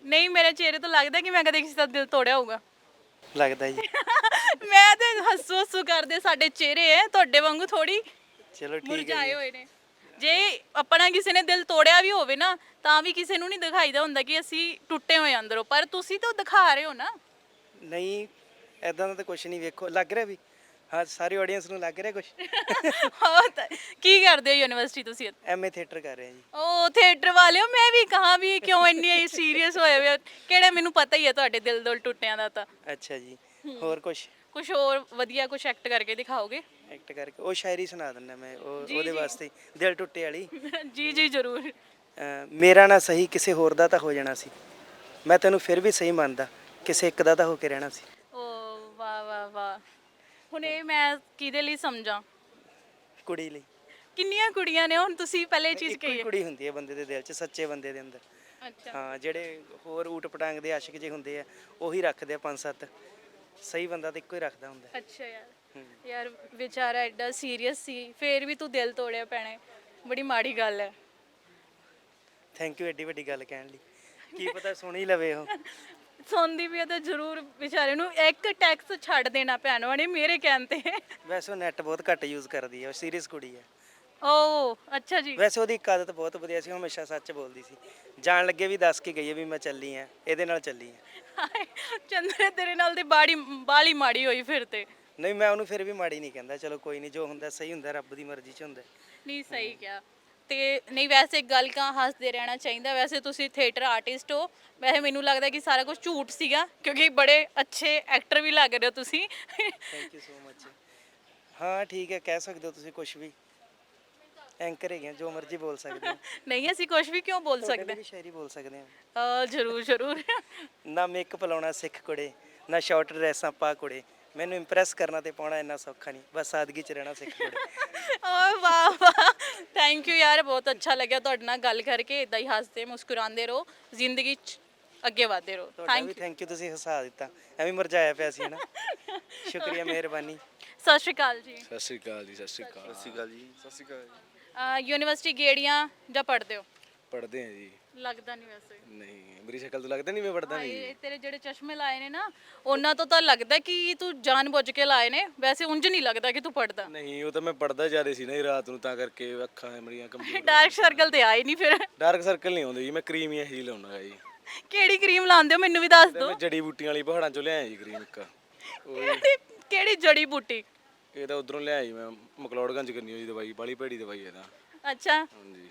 ਨਹੀਂ ਮੇਰੇ ਚਿਹਰੇ ਤੋਂ ਲੱਗਦਾ ਕਿ ਮੈਂ ਕਦੇ ਕਿਸੇ ਦਾ ਦਿਲ ਤੋੜਿਆ ਹੋਊਗਾ। ਲੱਗਦਾ ਜੀ। ਮੈਂ ਤੇ ਹੱਸੂ ਹੱਸੂ ਕਰਦੇ ਸਾਡੇ ਚਿਹਰੇ ਐ ਤੁਹਾਡੇ ਵਾਂਗੂ ਥੋੜੀ ਚਲੋ ਠੀਕ ਹੈ ਮੁਰਝਾਏ ਹੋਏ ਨੇ। ਜੇ ਆਪਣਾ ਕਿਸੇ ਨੇ ਦਿਲ ਤੋੜਿਆ ਵੀ ਹੋਵੇ ਨਾ ਤਾਂ ਵੀ ਕਿਸੇ ਨੂੰ ਨਹੀਂ ਦਿਖਾਈਦਾ ਹੁੰਦਾ ਕਿ ਅਸੀਂ ਟੁੱਟੇ ਹੋਏ ਅੰਦਰੋਂ। ਪਰ ਤੁਸੀਂ ਤਾਂ ਦਿਖਾ ਰਹੇ ਹੋ ਨਾ। ਨਹੀਂ ਐਦਾਂ ਦਾ ਤਾਂ ਕੁਝ ਨਹੀਂ ਵੇਖੋ। ਲੱਗ ਰਿਹਾ ਵੀ ਹਾਂ ਸਾਰੀ ਆਡੀਅנס ਨੂੰ ਲੱਗ ਰਿਹਾ ਕੁਝ ਹਾਂ ਤਾਂ- ਕੀ ਕਰਦੇ ਹੋ ਯੂਨੀਵਰਸਿਟੀ ਤੁਸੀਂ ਐਮਏ ਥੀਏਟਰ ਕਰ ਰਹੇ ਹਾਂ ਜੀ। ਉਹ ਥੀਏਟਰ ਵਾਲਿਓ ਮੈਂ ਵੀ ਕਹਾ ਵੀ ਕਿਉਂ ਇੰਨੀ ਸੀਰੀਅਸ ਹੋਏ ਹੋਏ ਹੋ? ਕਿਹੜੇ ਮੈਨੂੰ ਪਤਾ ਹੀ ਹੈ ਤੁਹਾਡੇ ਦਿਲ ਦੋਲ ਟੁੱਟਿਆਂ ਦਾ ਤਾਂ। ਅੱਛਾ ਜੀ। ਹੋਰ ਕੁਝ ਕੁਝ ਹੋਰ ਵਧੀਆ ਕੁਝ ਐਕਟ ਕਰਕੇ ਦਿਖਾਓਗੇ? ਐਕਟ ਕਰਕੇ ਉਹ ਸ਼ਾਇਰੀ ਸੁਣਾ ਦਿੰਦਾ ਮੈਂ ਉਹ ਉਹਦੇ ਵਾਸਤੇ ਹੀ, ਦਿਲ ਟੁੱਟੇ ਵਾਲੀ। ਜੀ ਜੀ ਜ਼ਰੂਰ। ਅਹ ਮੇਰਾ ਨਾ ਸਹੀ ਕਿਸੇ ਹੋਰ ਦਾ ਤਾਂ ਹੋ ਜਾਣਾ ਸੀ। ਮੈਂ ਤੈਨੂੰ ਫਿਰ ਵੀ ਸਹੀ ਮੰਨਦਾ ਕਿਸੇ ਇੱਕ ਦਾ ਤਾਂ ਹੋ ਕੇ ਰਹਿਣਾ ਸੀ। ਓ ਵਾਹ ਵਾਹ ਵਾਹ। ਹੁਣ ਇਹ ਮੈਂ ਕਿਹਦੇ ਲਈ ਸਮਝਾਂ? ਕੁੜੀ ਲਈ। ਕਿੰਨੀਆਂ ਕੁੜੀਆਂ ਨੇ ਹੁਣ ਤੁਸੀਂ ਪਹਿਲੇ ਇਹ ਚੀਜ਼ ਇੱਕੋ ਹੀ ਕਹੀ ਹੈ। ਕੁੜੀ ਹੁੰਦੀ ਹੈ ਬੰਦੇ ਦੇ ਦਿਲ 'ਚ ਸੱਚੇ ਬੰਦੇ ਦੇ ਅੰਦਰ। ਅੱਛਾ। ਹਾਂ ਜਿਹੜੇ ਹੋਰ ਊਟ ਪਟਾਂਗ ਦੇ ਆਸ਼ਿਕ ਜੇ ਹੁੰਦੇ ਆ ਉਹੀ ਰੱਖਦੇ ਆ ਪੰਜ ਸੱਤ। ਸਹੀ ਬੰਦਾ ਤਾਂ ਇੱਕੋ ਹੀ ਰੱਖਦਾ ਹੁੰਦਾ। ਅੱਛਾ ਯਾਰ। ਯਾਰ ਵਿਚਾਰਾ ਐਡਾ ਸੀਰੀਅਸ ਸੀ ਫੇਰ ਵੀ ਤੂੰ ਦਿਲ ਤੋੜਿਆ ਪੈਣੇ ਬੜੀ ਮਾੜੀ ਗੱਲ ਹੈ। ਥੈਂਕ ਯੂ ਐਡੀ ਵੱਡੀ ਗੱਲ ਕਹਿਣ ਲਈ। ਕੀ ਪਤਾ ਸੁਣ ਹੀ ਲਵੇ ਉਹ। ਸੁਣਦੀ ਵੀ ਹੈ ਤਾਂ ਜ਼ਰੂਰ ਵਿਚਾਰੇ ਨੂੰ ਇੱਕ ਟੈਕਸ ਛੱਡ ਦੇਣਾ ਭੈਣ ਵਾਲੇ ਮੇਰੇ ਕਹਿਣ ਤੇ। ਵੈਸੇ ਉਹ ਨੈਟ ਬਹੁਤ ਘੱਟ ਯੂਜ਼ ਕਰਦੀ ਹੈ ਉਹ ਸੀਰੀਅਸ ਕੁੜੀ ਹੈ ਓ ਅੱਛਾ ਜੀ। ਵੈਸੇ ਉਹਦੀ ਇੱਕ ਆਦਤ ਬਹੁਤ ਵਧੀਆ ਸੀ ਉਹ ਹਮੇਸ਼ਾ ਸੱਚ ਬੋਲਦੀ ਸੀ। ਜਾਣ ਲੱਗੇ ਵੀ ਦੱਸ ਕੇ ਗਈ ਹੈ ਵੀ ਮੈਂ ਚੱਲੀ ਆ ਇਹਦੇ ਨਾਲ ਚੱਲੀ ਆ। ਹਾਏ, ਚੰਦਰੇ ਤੇਰੇ ਨਾਲ ਤੇ ਬਾੜੀ ਬਾਲੀ ਮਾੜੀ ਹੋਈ ਫਿਰ ਤੇ। ਨਹੀਂ ਮੈਂ ਉਹਨੂੰ ਫਿਰ ਵੀ ਮਾੜੀ ਨਹੀਂ ਕਹਿੰਦਾ ਚਲੋ ਕੋਈ ਨਹੀਂ ਜੋ ਹੁੰਦਾ ਸਹੀ ਹੁੰਦਾ ਰੱਬ ਦੀ ਮਰਜ਼ੀ 'ਚ ਹੁੰਦਾ। ਨਹੀਂ ਸਹੀ ਕਿਹਾ। ਤੇ ਨਹੀਂ ਵੈਸੇ ਇੱਕ ਗੱਲ ਕਾ ਹੱਸਦੇ ਰਹਿਣਾ ਚਾਹੀਦਾ। ਵੈਸੇ ਤੁਸੀਂ ਥੀਏਟਰ ਆਰਟਿਸਟ ਹੋ। ਵੈਸੇ ਮੈਨੂੰ ਲੱਗਦਾ ਕਿ ਸਾਰਾ ਕੁਝ ਝੂਠ ਸੀਗਾ ਕਿਉਂਕਿ ਬੜੇ ਅੱਛੇ ਐਕਟਰ ਵੀ ਲੱਗ ਰਹੇ ਹੋ ਤੁਸੀਂ। ਥੈਂਕ ਯੂ ਸੋ ਮਚ ਹਾਂ ਠੀਕ ਹੈ ਕਹਿ ਸਕਦੇ ਹੋ ਤੁਸੀਂ ਕੁਝ ਵੀ। ਐਂਕਰ ਹੈਗੇ ਜੋ ਮਰਜ਼ੀ ਬੋਲ ਸਕਦੇ ਹੋ। ਨਹੀਂ ਅਸੀਂ ਕੁਝ ਵੀ ਕਿਉਂ ਬੋਲ ਤੁਹਾਡੇ ਲਈ ਸਕਦੇ? ਵੀ ਸ਼ਾਇਰੀ ਬੋਲ ਸਕਦੇ ਹਾਂ। ਆ ਜਰੂਰ ਜਰੂਰ। ਨਾ ਮੇਕਅਪ ਲਾਉਣਾ ਸਿੱਖ ਕੁੜੇ ਨਾ ਸ਼ਾਰਟ ਡਰੈਸਾਂ ਪਾ ਕੁੜੇ। ਮੈਨੂੰ ਇੰਪ੍ਰੈਸ ਕਰਨਾ ਤੇ ਪਾਉਣਾ ਇੰਨਾ ਸੌਖਾ ਨਹੀਂ। ਬਸ ਸਾਦਗੀ 'ਚ ਰਹਿਣਾ ਸਿੱਖ ਕੁੜੇ ਓ ਵਾਹ ਵਾਹ। ਥੈਂਕ ਯੂ ਯਾਰ ਬਹੁਤ ਅੱਛਾ ਲੱਗਿਆ ਤੁਹਾਡੇ ਨਾਲ ਗੱਲ ਕਰਕੇ। ਇਦਾਂ ਹੀ ਹੱਸਦੇ ਮੁਸਕਰਾਉਂਦੇ ਰਹੋ ਜ਼ਿੰਦਗੀ 'ਚ ਅੱਗੇ ਵਧਦੇ ਰਹੋ। ਤੁਹਾਡਾ ਥੈਂਕ ਵੀ ਯੂ ਥੈਂਕ ਯੂ ਤੁਸੀਂ ਹਸਾ ਦਿੱਤਾ। ਐਵੇਂ ਮਰਜਾਇਆ ਪਿਆ ਸੀ ਨਾ ਸ਼ੁਕਰੀਆ ਮਿਹਰਬਾਨੀ। ਸਤਿ ਸ਼੍ਰੀ ਅਕਾਲ ਜੀ। ਸਤਿ ਸ਼੍ਰੀ ਅਕਾਲ ਜੀ ਸਤਿ ਸ਼੍ਰੀ ਅਕਾਲ। ਸਤਿ ਸ਼੍ਰੀ ਅਕਾਲ ਜੀ ਸਤਿ ਸ਼੍ਰੀ ਅਕਾਲ ਅਹ ਯੂਨੀਵਰਸਿਟੀ ਗੇੜੀਆਂ ਜਾਂ ਪੜ੍ਹਦੇ ਹੋ? ਪੜਦੇ ਆ ਜੀ। ਲੱਗਦਾ ਨਹੀਂ ਵੈਸੇ। ਨਹੀਂ ਮੇਰੀ ਸ਼ਕਲ ਤੋਂ ਲੱਗਦਾ ਨਹੀਂ ਮੈਂ ਪੜਦਾ ਨਹੀਂ। ਹਾਏ ਤੇਰੇ ਜਿਹੜੇ ਚਸ਼ਮੇ ਲਾਏ ਨੇ ਨਾ ਉਹਨਾਂ ਤੋਂ ਤਾਂ ਲੱਗਦਾ ਕਿ ਤੂੰ ਜਾਣ ਬੁੱਝ ਕੇ ਲਾਏ ਨੇ। ਵੈਸੇ ਉਂਝ ਨਹੀਂ ਲੱਗਦਾ ਕਿ ਤੂੰ ਪੜਦਾ ਨਹੀਂ ਉਹ ਤਾਂ ਮੈਂ ਪੜਦਾ ਜ਼ਿਆਦਾ ਸੀ ਨਾ ਜੀ ਰਾਤ ਨੂੰ ਤਾਂ ਕਰਕੇ ਅੱਖਾਂ ਮੇਰੀਆਂ ਕਮਜ਼ੋਰ ਡਾਰਕ ਸਰਕਲ ਤੇ ਆਏ ਨਹੀਂ ਫਿਰ। ਡਾਰਕ ਸਰਕਲ ਨਹੀਂ ਆਉਂਦੇ ਜੀ ਮੈਂ ਕਰੀਮ ਹੀ ਇਹੀ ਲਾਉਣਾ ਜੀ। ਕਿਹੜੀ ਕਰੀਮ ਲਾਉਂਦੇ ਹੋ ਮੈਨੂੰ ਵੀ ਦੱਸ ਤੇ ਦਿਓ। ਮੈਂ ਜੜੀ ਬੂਟੀਆਂ ਵਾਲੀ ਪਹਾੜਾਂ ਚੋਂ ਲਿਆਇਆ ਜੀ ਕਰੀਮ ਇੱਕ। ਕਿਹੜੀ ਕਿਹੜੀ ਜੜੀ ਬੂਟੀ? ਇਹ ਤਾਂ ਉਧਰੋਂ ਲਿਆਇਆ ਜੀ ਮੈਂ ਮਕਲੌੜਗੰਜ ਕਰਨੀ ਹੋਈ ਦਵਾਈ ਬਾਲੀ ਭੈੜੀ ਦਵਾਈ ਹੈ ਤਾਂ ਅੱਛਾ। ਹਾਂਜੀ।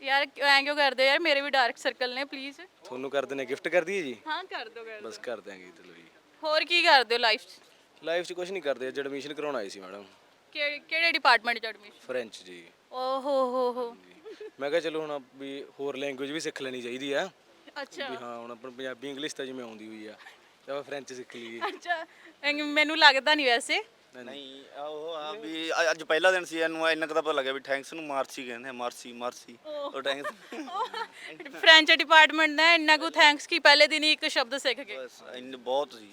ਯਾਰ ਐਂ ਕਿਉਂ ਕਰਦੇ ਯਾਰ? ਮੇਰੇ ਵੀ ਡਾਰਕ ਸਰਕਲ ਨੇ ਪਲੀਜ਼ ਤੁਹਾਨੂੰ ਕਰ ਦਿੰਦੇ ਗਿਫਟ ਕਰ ਦਈਏ ਜੀ? ਹਾਂ ਕਰ ਦੋ ਕਰ ਦਿਓ। ਬਸ ਕਰ ਦਿਆਂਗੇ ਚਲੋ ਜੀ। ਹੋਰ ਕੀ ਕਰਦੇ ਹੋ ਲਾਈਫ 'ਚ? ਲਾਈਫ 'ਚ ਕੁਝ ਨਹੀਂ ਕਰਦੇ ਅੱਜ ਐਡਮਿਸ਼ਨ ਕਰਾਉਣ ਆਈ ਸੀ ਮੈਡਮ। ਕਿਹੜੇ ਕਿਹੜੇ ਡਿਪਾਰਟਮੈਂਟ 'ਚ ਐਡਮਿਸ਼ਨ ਫ੍ਰੈਂਚ ਜੀ। ਓ ਹੋ ਹੋ। ਹੋ ਮੈਂ ਕਿਹਾ ਚਲੋ ਹੁਣ ਵੀ ਹੋਰ ਲੈਂਗੁਏਜ ਵੀ ਸਿੱਖ ਲੈਣੀ ਚਾਹੀਦੀ ਆ। ਅੱਛਾ। ਵੀ ਹਾਂ ਹੁਣ ਆਪਣੀ ਪੰਜਾਬੀ ਇੰਗਲਿਸ਼ ਤਾਂ ਜਿਵੇਂ ਆਉਂਦੀ ਹੋਈ ਆ। ਤੇ ਆਪਾਂ ਫ੍ਰੈਂਚ ਸਿੱਖ ਲਈਏ। ਅੱਛਾ ਐਂ ਮੈਨੂੰ ਲੱਗਦਾ ਨਹੀਂ ਵੈਸੇ। ਨਹੀਂ। ਉਹ ਆ ਵੀ ਅ- ਅੱਜ ਪਹਿਲਾ ਦਿਨ ਸੀ ਇਹਨੂੰ ਇੰਨਾ ਕੁ ਤਾਂ ਪਤਾ ਲੱਗਿਆ ਵੀ ਥੈਂਕਸ ਨੂੰ ਮਾਰਸੀ ਕਹਿੰਦੇ ਆ ਮਾਰਸੀ ਮਾਰਸੀ। ਉਹ ਥੈਂਕਸ। ਫ੍ਰੈਂਚ ਡਿਪਾਰਟਮੈਂਟ ਦਾ ਇੰਨਾ ਕੁ ਥੈਂਕਸ ਕੀ ਪਹਿਲੇ ਦਿਨ ਹੀ ਇੱਕ ਸ਼ਬਦ ਸਿੱਖ ਗਏ ਬਸ ਇੰਨ ਬਹੁਤ ਸੀ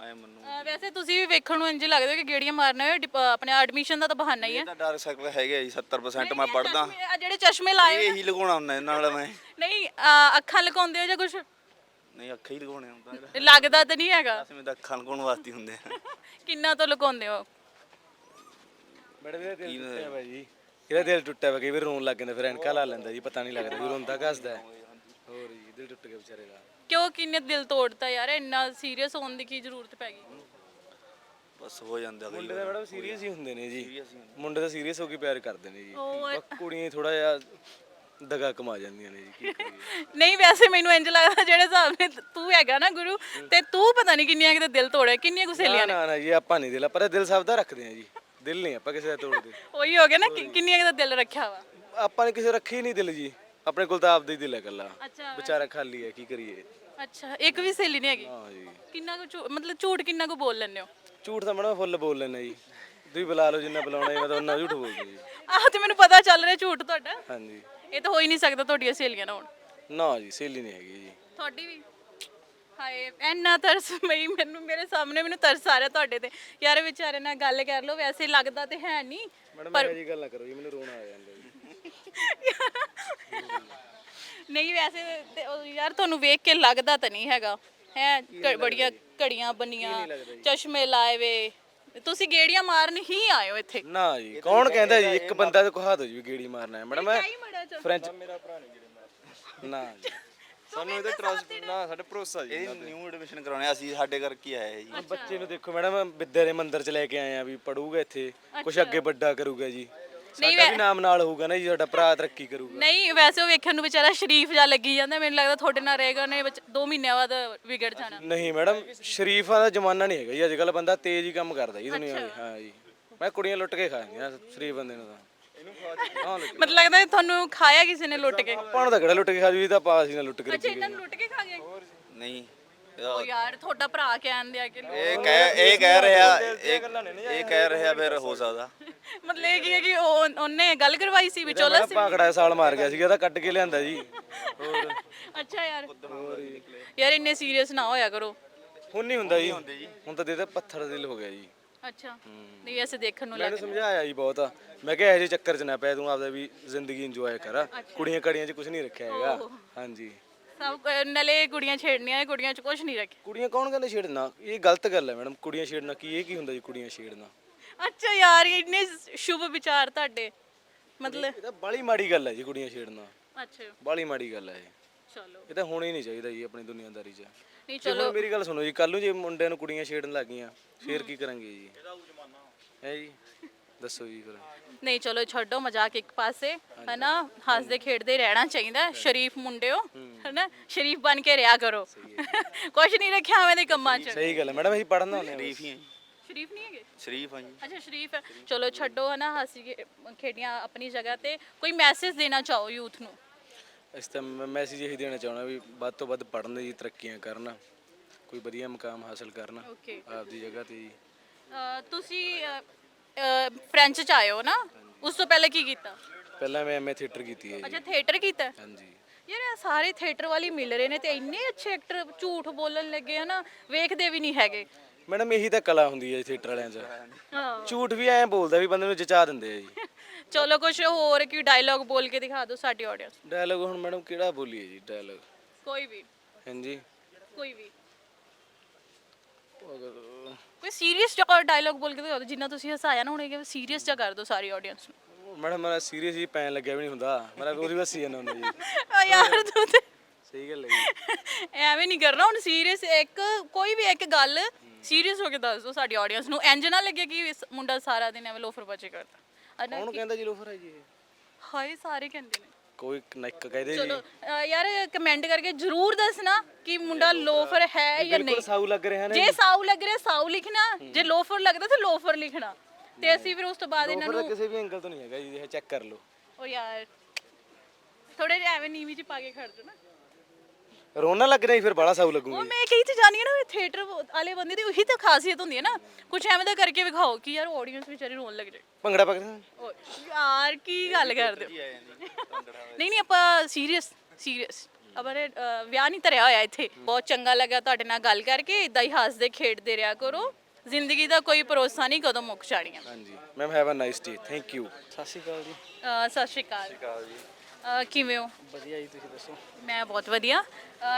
ਐ ਮੈਨੂੰ। ਅਹ ਵੈਸੇ ਤੁਸੀਂ ਵੀ ਵੇਖਣ ਨੂੰ ਇੰਜ ਲੱਗਦਾ ਕਿ ਗੇੜੀਆਂ ਮਾਰਨਾ ਹੋਏ ਡਿਪ- ਆਪਣੇ ਐਡਮਿਸ਼ਨ ਦਾ ਤਾਂ ਬਹਾਨਾ ਹੀ ਹੈ। ਇਹ ਤਾਂ ਡਾਰਕ ਸਰਕਲ ਹੈਗੇ ਜੀ 70% ਮੈਂ ਪੜਦਾ ਆ ਜਿਹੜੇ ਚਸ਼ਮੇ ਲਾਏ ਹੋਏ- ਇਹੀ ਲਗਾਉਣਾ ਹੁੰਦਾ ਇਹਨਾਂ ਨਾਲ ਮੈਂ। ਨਹੀਂ ਅਹ ਅੱਖਾਂ ਲਗਾਉਂਦੇ ਹੋ ਜਾਂ ਕੁਝ ਨਹੀਂ ਅੱਖਾਂ ਹੀ ਲਗਾਉਣੇ ਹੁੰਦਾ ਲੱਗਦਾ ਤਾਂ ਨਹੀਂ ਹੈਗਾ। ਅਸੀਂ ਤਾਂ ਅੱਖਾਂ ਲਗਾਉਣ ਵਾਸਤੇ ਹੁੰਦੇ ਆ। ਕਿੰਨਾ ਤੋਂ ਲਗਾਉਂਦੇ ਹੋ? ਮੈਡਮ ਇਹਦਾ ਦਿਲ ਟੁੱਟਿਆ ਵਾ ਜੀ। ਇਹਦਾ ਦਿਲ ਟੁੱਟਿਆ ਵਾ ਕਈ ਵਾਰ ਰੋਣ ਲੱਗ ਜਾਂਦਾ ਫਿਰ ਐਨਕਾ ਲਾ ਲੈਂਦਾ ਜੀ ਪਤਾ ਨਹੀਂ ਲੱਗਦਾ ਵੀ ਰੋਂਦਾ ਕੱਸਦਾ ਹੋਰ ਜੀ ਦਿਲ ਟੁੱਟ ਗਿਆ ਵਿਚਾਰੇ ਦਾ। ਕਿਉਂ ਕਿੰਨੇ ਦਿਲ ਤੋੜਤਾ ਯਾਰ ਇੰਨਾ ਸੀਰੀਅਸ ਹੋਣ ਦੀ ਕੀ ਜ਼ਰੂਰਤ ਪੈ ਗਈ? ਬਸ ਹੋ ਜਾਂਦਾ ਕਈ ਮੁੰਡੇ ਤਾਂ ਵਾਰ। ਮੈਡਮ ਸੀਰੀਅਸ ਹੀ ਹੁੰਦੇ ਨੇ ਜੀ। ਮੁੰਡੇ ਤਾਂ ਸੀਰੀਅਸ ਹੋ ਕੇ ਪਿਆਰ ਕਰਦੇ ਨੇ ਜੀ। ਬਸ ਕੁੜੀਆਂ ਥੋੜਾ ਜਿਹਾ ਦਗਾ ਕਮਾ ਜਾਂਦੀਆਂ ਨੇ ਜੀ ਕੀ ਕਰੀਏ? ਨਹੀਂ ਵੈਸੇ ਮੈਨੂੰ ਇੰਜ ਲੱਗਦਾ ਜਿਹੜੇ ਹਿਸਾਬ ਨਾਲ ਤੂੰ ਹੈਗਾ ਨਾ ਗੁਰੂ ਤੇ ਤੂੰ ਪਤਾ ਨਹੀਂ ਕਿੰਨੀਆਂ ਕਿਤੇ ਦਿਲ ਤੋੜਿਆ ਕਿੰਨੀਆਂ ਕੁ ਨਾ ਸਹੇਲੀਆਂ ਨੇ। ਨਾ ਨਾ ਜੀ ਆਪਾਂ ਨਹੀਂ ਦਿਲ ਪਰ ਦਿਲ ਸਭ ਦਾ ਰੱਖਦੇ ਆ ਜੀ। ਦਿਲ ਨਹੀਂ ਆਪਾਂ ਕਿਸੇ ਦਾ ਤੋੜਦੇ। ਉਹੀ ਹੋ ਗਿਆ ਨਾ ਕਿ- ਕਿੰਨੀਆਂ ਕਿਤੇ ਦਿਲ ਰੱਖਿਆ ਵਾ। ਆਪਾਂ ਨੇ ਕਿਸੇ ਰੱਖੀ ਨਹੀਂ ਦਿਲ ਜੀ। ਆਪਣੇ ਕੋਲ ਤਾਂ ਆਪਦਾ ਹੀ ਦਿਲ ਹੈ ਇਕੱਲਾ। ਅੱਛਾ। ਵਿਚਾਰਾ ਖਾਲੀ ਹੈ ਕੀ ਕਰੀਏ? ਅੱਛਾ ਇੱਕ ਵੀ ਸਹੇਲੀ ਨਹੀਂ ਹੈਗੀ? ਹਾਂ ਜੀ। ਕਿੰਨਾ ਕੁ ਝੂ- ਮਤਲਬ ਝੂਠ ਕਿੰਨਾ ਕੁ ਬੋਲ ਲੈਂਦੇ ਹੋ? ਝੂਠ ਤਾਂ ਮੈਡਮ ਫੁੱਲ ਬੋਲ ਲੈਣਾ ਜੀ। ਤੁਸੀਂ ਬੁਲਾ ਲਓ ਜਿੰਨਾ ਬੁਲਾਉਣਾ ਜੀ ਮੈਂ ਤਾਂ ਉਹਨਾਂ ਝੂਠ ਬੋਲਦਾ ਜੀ। ਆਹ ਤੇ ਮੈਨੂੰ ਪਤਾ ਚੱਲ ਰਿਹਾ ਝੂਠ ਤੁਹਾਡਾ। ਹਾਂਜੀ। ਇਹ ਤਾਂ ਹੋ ਹੀ ਨਹੀਂ ਸਕਦਾ ਤੁਹਾਡੀਆਂ ਸਹੇਲੀਆਂ ਨਾਲ ਹੁਣ। ਨਾ ਜੀ ਸਹੇਲੀ ਨਹੀਂ ਹੈਗੀ ਜੀ। ਤੁਹਾਡੀ ਵੀ? ਹਾਏ ਐਨਾ ਤਰਸ ਮਈ ਮੈਨੂੰ ਮੇਰੇ ਸਾਹਮਣੇ ਮੈਨੂੰ ਤਰਸ ਆ ਰਿਹਾ ਤੁਹਾਡੇ ਤੇ। ਯਾਰ ਵਿਚਾਰੇ ਨਾਲ ਗੱਲ ਕਰ ਲਓ ਵੈਸੇ ਲੱਗਦਾ ਤੇ ਹੈ ਨਹੀਂ ਮੈਡਮ ਇਹ ਜੀ ਗੱਲ ਨਾ ਕਰੋ ਜੀ ਮੈਨੂੰ ਰੋਣਾ ਆ ਜਾਂਦਾ ਜੀ। ਨਹੀਂ ਵੈਸੇ ਤੇ ਉਹ ਯਾਰ ਤੁਹਾਨੂੰ ਵੇਖ ਕੇ ਲੱਗਦਾ ਤਾਂ ਨਹੀਂ ਹੈਗਾ। ਹੈ ਬੜੀਆਂ ਘੜੀਆਂ ਬੰਨੀਆਂ ਚਸ਼ਮੇ ਲਾਏ ਵੇ। ਤੁਸੀਂ ਗੇੜੀਆਂ ਮਾਰਨ ਹੀ ਆਏ ਹੋ ਇੱਥੇ। ਨਾ ਜੀ ਕੌਣ ਕਹਿੰਦਾ ਜੀ ਇੱਕ ਬੰਦਾ ਤਾਂ ਕਹਾ ਦੋ ਜੀ ਗੇੜੀ ਮਾਰਨਾ ਹੈ। ਮੈਡਮ ਫ੍ਰੈਂਚ ਮੇਰਾ ਭਰਾ ਨਹੀਂ ਗੇੜੀ ਨਾ ਜੀ। ਸਾਨੂੰ ਇਹਦਾ ਟਰਸਟ ਨਾ ਸਾਡੇ ਭਰੋਸਾ ਜੀ ਇਹ ਨਿਊ ਐਡਮਿਸ਼ਨ ਕਰਾਉਣੇ ਅਸੀਂ ਸਾਡੇ ਕਰਕੇ ਆਏ ਜੀ। ਬੱਚੇ ਨੂੰ ਦੇਖੋ ਮੈਡਮ ਵਿਦਿਆ ਦੇ ਮੰਦਿਰ ਚ ਲੈ ਕੇ ਆਏ ਆ ਵੀ ਪੜੂਗਾ ਇੱਥੇ ਕੁਝ ਅੱਗੇ ਵੱਡਾ ਕਰੂਗਾ ਜੀ। ਸਾਡਾ ਵੀ ਨਾਮ ਨਾਲ ਹੋਊਗਾ ਨਾ ਜੀ ਸਾਡਾ ਭਰਾ ਤਰੱਕੀ ਕਰੂਗਾ। ਨਹੀਂ ਵੈਸੇ ਉਹ ਵੇਖਣ ਨੂੰ ਵਿਚਾਰਾ ਸ਼ਰੀਫ ਜਿਹਾ ਲੱਗੀ ਜਾਂਦਾ ਮੈਨੂੰ ਲੱਗਦਾ ਤੁਹਾਡੇ ਨਾਲ ਰਹੇਗਾ ਨੇ 2 ਮਹੀਨਿਆਂ ਬਾਅਦ ਵਿਗੜ ਜਾਣਾ। ਨਹੀਂ ਮੈਡਮ ਸ਼ਰੀਫਾਂ ਦਾ ਜ਼ਮਾਨਾ ਨਹੀਂ ਹੈਗਾ ਜੀ ਅੱਜ ਕੱਲ ਬੰਦਾ ਤੇਜ਼ ਹੀ ਕੰਮ ਕਰਦਾ ਜੀ ਦੁਨੀਆ 'ਚ ਹਾਂ ਜੀ। ਮੈਂ ਕੁੜੀਆਂ ਲੁੱਟ ਕੇ ਖਾ ਜਾਂਦੀਆਂ ਸ਼ਰੀਫ ਬੰਦੇ ਨੂੰ ਤਾਂ। ਮਤਲਬ ਲੱਗਦਾ ਤੁਹਾਨੂੰ ਖਾਇਆ ਕਿਸੇ ਨੇ ਲੁੱਟ ਕੇ? ਆਪਾਂ ਨੂੰ ਤਾਂ ਕਿਹੜਾ ਲੁੱਟ ਕੇ ਖਾ ਜੂ ਜੀ ਤਾਂ ਪਾਸ ਹੀ ਨਾ ਲੁੱਟ ਕੇ ਅੱਛਾ ਇਹਨਾਂ ਨੂੰ ਲੁੱਟ ਕੇ ਖਾ ਗਏ? ਨਹੀਂ। ਉਹ ਯਾਰ ਤੁਹਾਡਾ ਭਰਾ ਕਹਿੰਦੇ ਆ ਕਿ ਇਹ ਕਹਿ ਇਹ ਕਹਿ ਰਿਹਾ ਇਹ ਇਹ ਕਹਿ ਰਿਹਾ ਫਿਰ ਹੋ ਸਕਦਾ। ਮਤਲਬ ਇਹ ਕੀ ਹੈ ਕਿ ਉਹ ਉਹਨੇ ਗੱਲ ਕਰਵਾਈ ਸੀ ਵਿਚੋਲਾ ਸੀ? ਪਾਕੜਾ ਸਾਲ ਮਾਰ ਗਿਆ ਸੀਗਾ ਤਾਂ ਕੱਢ ਕੇ ਲਿਆਂਦਾ ਜੀ। ਹੋਰ। ਅੱਛਾ ਯਾਰ। ਯਾਰ ਇੰਨੇ ਸੀਰੀਅਸ ਨਾ ਹੋਇਆ ਕਰੋ। ਹੁਣ ਨਹੀਂ ਹੁੰਦਾ ਜੀ। ਹੁਣ ਤਾਂ ਦੇ ਤਾਂ ਪੱਥਰ ਦਿਲ ਹੋ ਗਿਆ ਜੀ। ਅੱਛਾ। ਨਹੀਂ ਐਸੇ ਦੇਖਣ ਨੂੰ ਮੈਨੂੰ ਸਮਝਾਇਆ ਜੀ ਬਹੁਤ। ਮੈਂ ਕਿਹਾ ਇਹੋ ਜਿਹੇ ਚੱਕਰ 'ਚ ਨਾ ਪੈ ਤੂੰ ਆਪਦਾ ਵੀ ਜ਼ਿੰਦਗੀ ਇੰਜੋਏ ਕਰ। ਕੁੜੀਆਂ ਕੜੀਆਂ 'ਚ ਕੁਝ ਨਹੀਂ ਰੱਖਿਆ ਹੈਗਾ। ਹਾਂਜੀ। ਸਭ ਨਲੇ ਕੁੜੀਆਂ ਛੇੜਨੀਆਂ ਕੁੜੀਆਂ ਚ ਕੁਝ ਨਹੀਂ ਰੱਖਿਆ। ਕੁੜੀਆਂ ਕੌਣ ਕਹਿੰਦੇ ਛੇੜਨਾ? ਇਹ ਗਲਤ ਗੱਲ ਹੈ ਮੈਡਮ। ਕੁੜੀਆਂ ਛੇੜਨਾ ਕੀ ਇਹ ਕੀ ਹੁੰਦਾ ਜੀ ਕੁੜੀਆਂ ਛੇੜਨਾ? ਅੱਛਾ ਯਾਰ ਇੰਨੇ ਸ਼ੁਭ ਵਿਚਾਰ ਤੁਹਾਡੇ। ਮਤਲਬ ਇਹ ਤਾਂ ਬਾਲੀ ਮਾੜੀ ਗੱਲ ਹੈ ਜੀ ਕੁੜੀਆਂ ਛੇੜਨਾ। ਅੱਛਾ। ਬਾਲੀ ਮਾੜੀ ਗੱਲ ਹੈ ਇਹ। ਚਲੋ। ਇਹ ਤਾਂ ਹੋਣਾ ਹੀ ਨਹੀਂ ਚਾਹੀਦਾ ਜੀ ਆਪਣੀ ਦੁਨੀਆਦਾਰੀ 'ਚ। ਨਹੀਂ ਚਲੋ। ਮੇਰੀ ਗੱਲ ਸੁਣੋ ਜੀ ਕੱਲ ਨੂੰ ਜੇ ਮੁੰਡਿਆਂ ਨੂੰ ਕੁੜੀਆਂ ਛੇੜਨ ਲੱਗ ਗਈਆਂ ਫੇਰ ਕੀ ਕਰਾਂਗੇ ਜੀ? ਹੈ ਜੀ? ਦੱਸੋ ਜੀ ਫਿਰ। ਨਹੀਂ ਚਲੋ ਛੱਡੋ ਮਜ਼ਾਕ ਇੱਕ ਪਾਸੇ ਹਨਾ? ਹੱਸਦੇ ਖੇਡਦੇ ਰਹਿਣਾ ਚਾਹੀਦਾ ਸ਼ਰੀਫ ਮੁੰਡਿਓ ਹਨਾ? ਸ਼ਰੀਫ ਬਣ ਕੇ ਰਿਹਾ ਕਰੋ। ਕੁਛ ਨਹੀਂ ਰੱਖਿਆ ਐਵੇਂ ਦੇ ਕੰਮਾਂ 'ਚ। ਸਹੀ ਗੱਲ ਹੈ ਮੈਡਮ ਅਸੀਂ ਪੜ੍ਹਨਾ ਹਾਂ ਸ਼ਰੀਫ ਹੀ ਆ ਜੀ। ਸ਼ਰੀਫ ਨਹੀਂ ਹੈਗੇ? ਸ਼ਰੀਫ ਆ ਜੀ। ਅੱਛਾ ਸ਼ਰੀਫ ਹੈ। ਚਲੋ ਛੱਡੋ ਹਨਾ? ਹਾਸੀ ਖੇਡੀਆਂ ਆਪਣੀ ਜਗ੍ਹਾ ਤੇ। ਕੋਈ ਮੈਸੇਜ ਦੇਣਾ ਚਾਹੋ ਯੂਥ ਨੂੰ? ਇਸ ਤਾਂ ਮੈਸੇਜ ਇਹੀ ਦੇਣਾ ਚਾਹਣਾ ਵੀ ਵੱਧ ਤੋਂ ਵੱਧ ਪੜ੍ਹਨ ਦੀ ਤਰੱਕੀਆਂ ਕਰਨ ਕੋਈ ਵਧੀਆ ਮੁਕਾਮ ਹਾਸਲ ਕਰਨ ਓਕੇ ਆਪਦੀ ਜਗ੍ਹਾ ਤੇ ਜੀ ਤੁਸੀਂ ਫ੍ਰੈਂਚ ਚ ਆਏ ਹੋ ਨਾ? ਉਸ ਤੋਂ ਪਹਿਲੇ ਕੀ ਕੀਤਾ? ਪਹਿਲਾਂ ਮੈਂ ਐਮਏ ਥੀਏਟਰ ਕੀਤੀ ਹੈ ਜੀ। ਅੱਛਾ ਥੀਏਟਰ ਕੀਤਾ? ਹੈ? ਹਾਂਜੀ। ਯਾਰ ਇਹ ਸਾਰੇ ਥੀਏਟਰ ਵਾਲੀ ਮਿਲ ਰਹੇ ਨੇ ਤੇ ਇੰਨੇ ਅੱਛੇ ਐਕਟਰ ਝੂਠ ਬੋਲਣ ਲੱਗੇ ਹਨਾ ਵੇਖਦੇ ਵੀ ਨਹੀਂ ਹੈਗੇ। ਮੈਡਮ ਇਹੀ ਤਾਂ ਕਲਾ ਹੁੰਦੀ ਹੈ ਥੀਏਟਰ ਵਾਲਿਆਂ 'ਚ। ਹਾਂ। ਝੂਠ ਵੀ ਐਂ ਬੋਲਦਾ ਵੀ ਬੰਦੇ ਨੂੰ ਜਚਾ ਦਿੰਦੇ ਆ ਜੀ। ਚਲੋ ਕੁਝ ਹੋਰ ਕੀ ਡਾਇਲੌਗ ਬੋਲ ਕੇ ਦਿਖਾ ਦਿਓ ਸਾਡੀ ਆਡੀਅנס ਡਾਇਲੌਗ ਹੁਣ ਮੈਡਮ ਕਿਹੜਾ ਬੋਲੀਏ ਜੀ ਡਾਇਲੌਗ ਕੋਈ ਵੀ। ਹਾਂਜੀ। ਕੋਈ ਵੀ। ਉਹ ਅਗਰ- ਕੋਈ ਡਾਇਲੌਗ ਬੋਲ ਕੇ ਦਿਖਾ ਦਿਓ ਜਿੰਨਾ ਤੁਸੀਂ ਹਸਾਇਆ ਨਾ ਹੁਣ ਇਹ ਸੀਰੀਅਸ ਜਿਹਾ ਕਰ ਦਿਓ ਸਾਰੀ ਆਡੀਅנס ਨੂੰ। ਮੈਡਮ ਮੇਰਾ ਸੀਰੀਅਸ ਜੀ ਪੈਣ ਲੱਗਿਆ ਵੀ ਨਹੀਂ ਹੁੰਦਾ। ਮੇਰਾ ਉਹਦੀ ਬਸ ਹੀ ਜਾਂਦਾ ਹੁੰਦਾ ਜੀ। ਓ ਯਾਰ ਤੂੰ ਤੇ ਸਹੀ ਗੱਲ ਹੈ ਜੀ। ਐਵੇਂ ਨਹੀਂ ਕਰਨਾ ਹੁਣ ਸੀਰੀਅਸ ਇੱਕ ਕੋਈ ਵੀ ਇੱਕ ਗੱਲ ਸੀਰੀਅਸ ਹੋ ਕੇ ਦੱਸ ਦਿਓ ਸਾਡੀ ਆਡੀਅנס ਨੂੰ। ਇੰਜ ਨਾ ਲੱਗੇ ਕਿ ਮੁੰਡਾ ਸਾਰਾ ਦਿਨ ਐਵੇਂ ਲੋਫਰ ਬਚੇ ਕਰਦਾ। ਅਨਾ ਕੌਣ ਕਹਿੰਦਾ ਜੀ ਲੋਫਰ ਹੈ ਜੀ ਇਹ? ਹਾਏ ਸਾਰੇ ਕਹਿੰਦੇ ਨੇ। ਕੋਈ ਨੱਕ ਕਹਦੇ ਜੀ। ਚਲੋ ਅ, ਯਾਰ ਕਮੈਂਟ ਕਰਕੇ ਜਰੂਰ ਦੱਸਣਾ ਕਿ ਮੁੰਡਾ ਲੋਫਰ ਹੈ ਜਾਂ ਬਿਲਕੁਲ ਨਹੀਂ। ਸਾਊ ਲੱਗ ਰਿਹਾ ਨਾ ਜੇ ਸਾਊ ਲੱਗ ਰਿਹਾ ਸਾਊ ਲਿਖਣਾ। ਜੇ ਲੋਫਰ ਲੱਗਦਾ ਤੇ ਲੋਫਰ ਲਿਖਣਾ। ਤੇ ਅਸੀਂ ਫਿਰ ਉਸ ਤੋਂ ਬਾਅਦ ਇਹਨਾਂ ਲੋਫਰ ਨੂੰ ਕਿਸੇ ਵੀ ਐਂਗਲ ਤੋਂ ਨਹੀਂ ਹੈਗਾ ਜੀ ਇਹ ਚੈੱਕ ਕਰ ਲਓ। ਉਹ ਯਾਰ ਥੋੜੇ ਜਿਹਾ ਐਵੇਂ ਨੀਵੀਂ ਚ ਪਾ ਕੇ ਖੜ ਜਾ ਨਾ। ਰੋਣਾ ਲੱਗ ਰਿਹਾ ਜੀ ਫਿਰ ਬੜਾ ਸਾਊ ਉਹ ਲੱਗੂਗਾ ਮੈਂ ਕਹੀ ਤੇ ਜਾਣੀ ਹੈ ਨਾ ਥੀਏਟਰ ਵਾਲੇ ਬੰਦੇ ਦੀ ਉਹੀ ਤਾਂ ਖਾਸੀਅਤ ਹੁੰਦੀ ਹੈ ਨਾ। ਕੁਝ ਐਵੇਂ ਦਾ ਕਰਕੇ ਵਿਖਾਓ ਕਿ ਯਾਰ ਆਡੀਅנס ਵਿਚਾਰੀ ਰੋਣ ਲੱਗ ਜਾਏ। ਭੰਗੜਾ ਪਕੜਨਾ ਓ ਯਾਰ ਕੀ ਗੱਲ ਕਰਦੇ ਹੋ? ਨਹੀਂ ਨਹੀਂ ਆਪਾਂ ਸੀਰੀਅਸ ਸੀਰੀਅਸ ਅਬਰੇ ਵਿਆਹ ਨਹੀਂ ਧਰਿਆ ਹੋਇਆ ਇੱਥੇ। ਬਹੁਤ ਚੰਗਾ ਲੱਗਾ ਤੁਹਾਡੇ ਨਾਲ ਗੱਲ ਕਰਕੇ ਇਦਾਂ ਹੀ ਹੱਸਦੇ ਖੇਡਦੇ ਰਿਹਾ ਕਰੋ। ਜ਼ਿੰਦਗੀ ਦਾ ਕੋਈ ਭਰੋਸਾ ਨਹੀਂ ਕਦੋਂ ਮੁੱਕ ਜਾਣੀਆਂ ਹਾਂਜੀ। Ma'am have a nice day thank you Sat Sri Akal ਜੀ। ਅ, ਸਤਿ ਸ਼੍ਰੀ ਅਕਾਲ। ਅ, ਕਿਵੇਂ ਹੋ? ਵਧੀਆ ਜੀ ਤੁਸੀਂ ਦੱਸੋ? ਮੈਂ ਬਹੁਤ ਵਧੀਆ।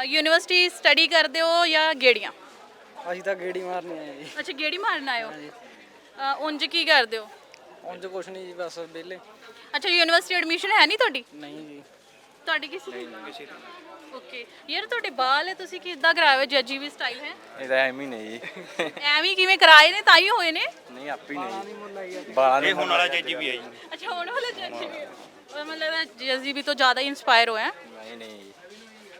ਯੂਨੀਵਰਸਿਟੀ ਸਟੱਡੀ ਕਰਦੇ ਹੋ ਜਾਂ ਗੇੜੀਆਂ? ਅਸੀਂ ਤਾਂ ਗੇੜੀ ਮਾਰਨੀ ਆਏ ਜੀ। ਅੱਛਾ ਗੇੜੀ ਮਾਰਨ ਆਏ ਹੋ? ਅ, ਉਂਝ ਕੀ ਕਰਦੇ ਹੋ? ਉਂਝ ਕੁਛ ਨਹੀਂ ਜੀ ਬਸ ਵਿਹਲੇ। ਅੱਛਾ ਯੂਨੀਵਰਸਿਟੀ ਐਡਮਿਸ਼ਨ ਹੈ ਨਹੀਂ ਤੁਹਾਡੀ? ਨਹੀਂ ਜੀ। ਤੁਹਾਡੀ ਕਿਸੇ ਦੀ ਓਕੇ ਯਾਰ ਤੁਹਾਡੇ ਬਾਲ ਹੈ ਤੁਸੀਂ ਕਿੱਦਾਂ ਕਰਾਏ ਹੋਏ ਜੱਜੀ ਵੀ ਸਟਾਈਲ ਹੈ। ਇਹਦਾ ਐਵੇਂ ਨਹੀਂ ਜੀ। ਐਵੇਂ ਹੀ ਕਿਵੇਂ ਕਰਾਏ ਨੇ ਤਾਂ ਹੀ ਹੋਏ ਨੇ? ਨਹੀਂ ਆਪੀ ਨਹੀਂ ਬਾਲਾਂ ਇਹ ਹੁਣ ਵਾਲਾ ਜੱਜੀ ਵੀ ਹੈ ਜੀ। ਅੱਛਾ ਹੁਣ ਵਾਲਾ ਜੱਜੀ ਵੀ ਉਹ ਮਤਲਬ ਜੱਜੀ ਵੀ ਤੋਂ ਜ਼ਿਆਦਾ ਇਨਸਪਾਇਰ ਹੋਇਆ ਨਹੀਂ ਨਹੀਂ।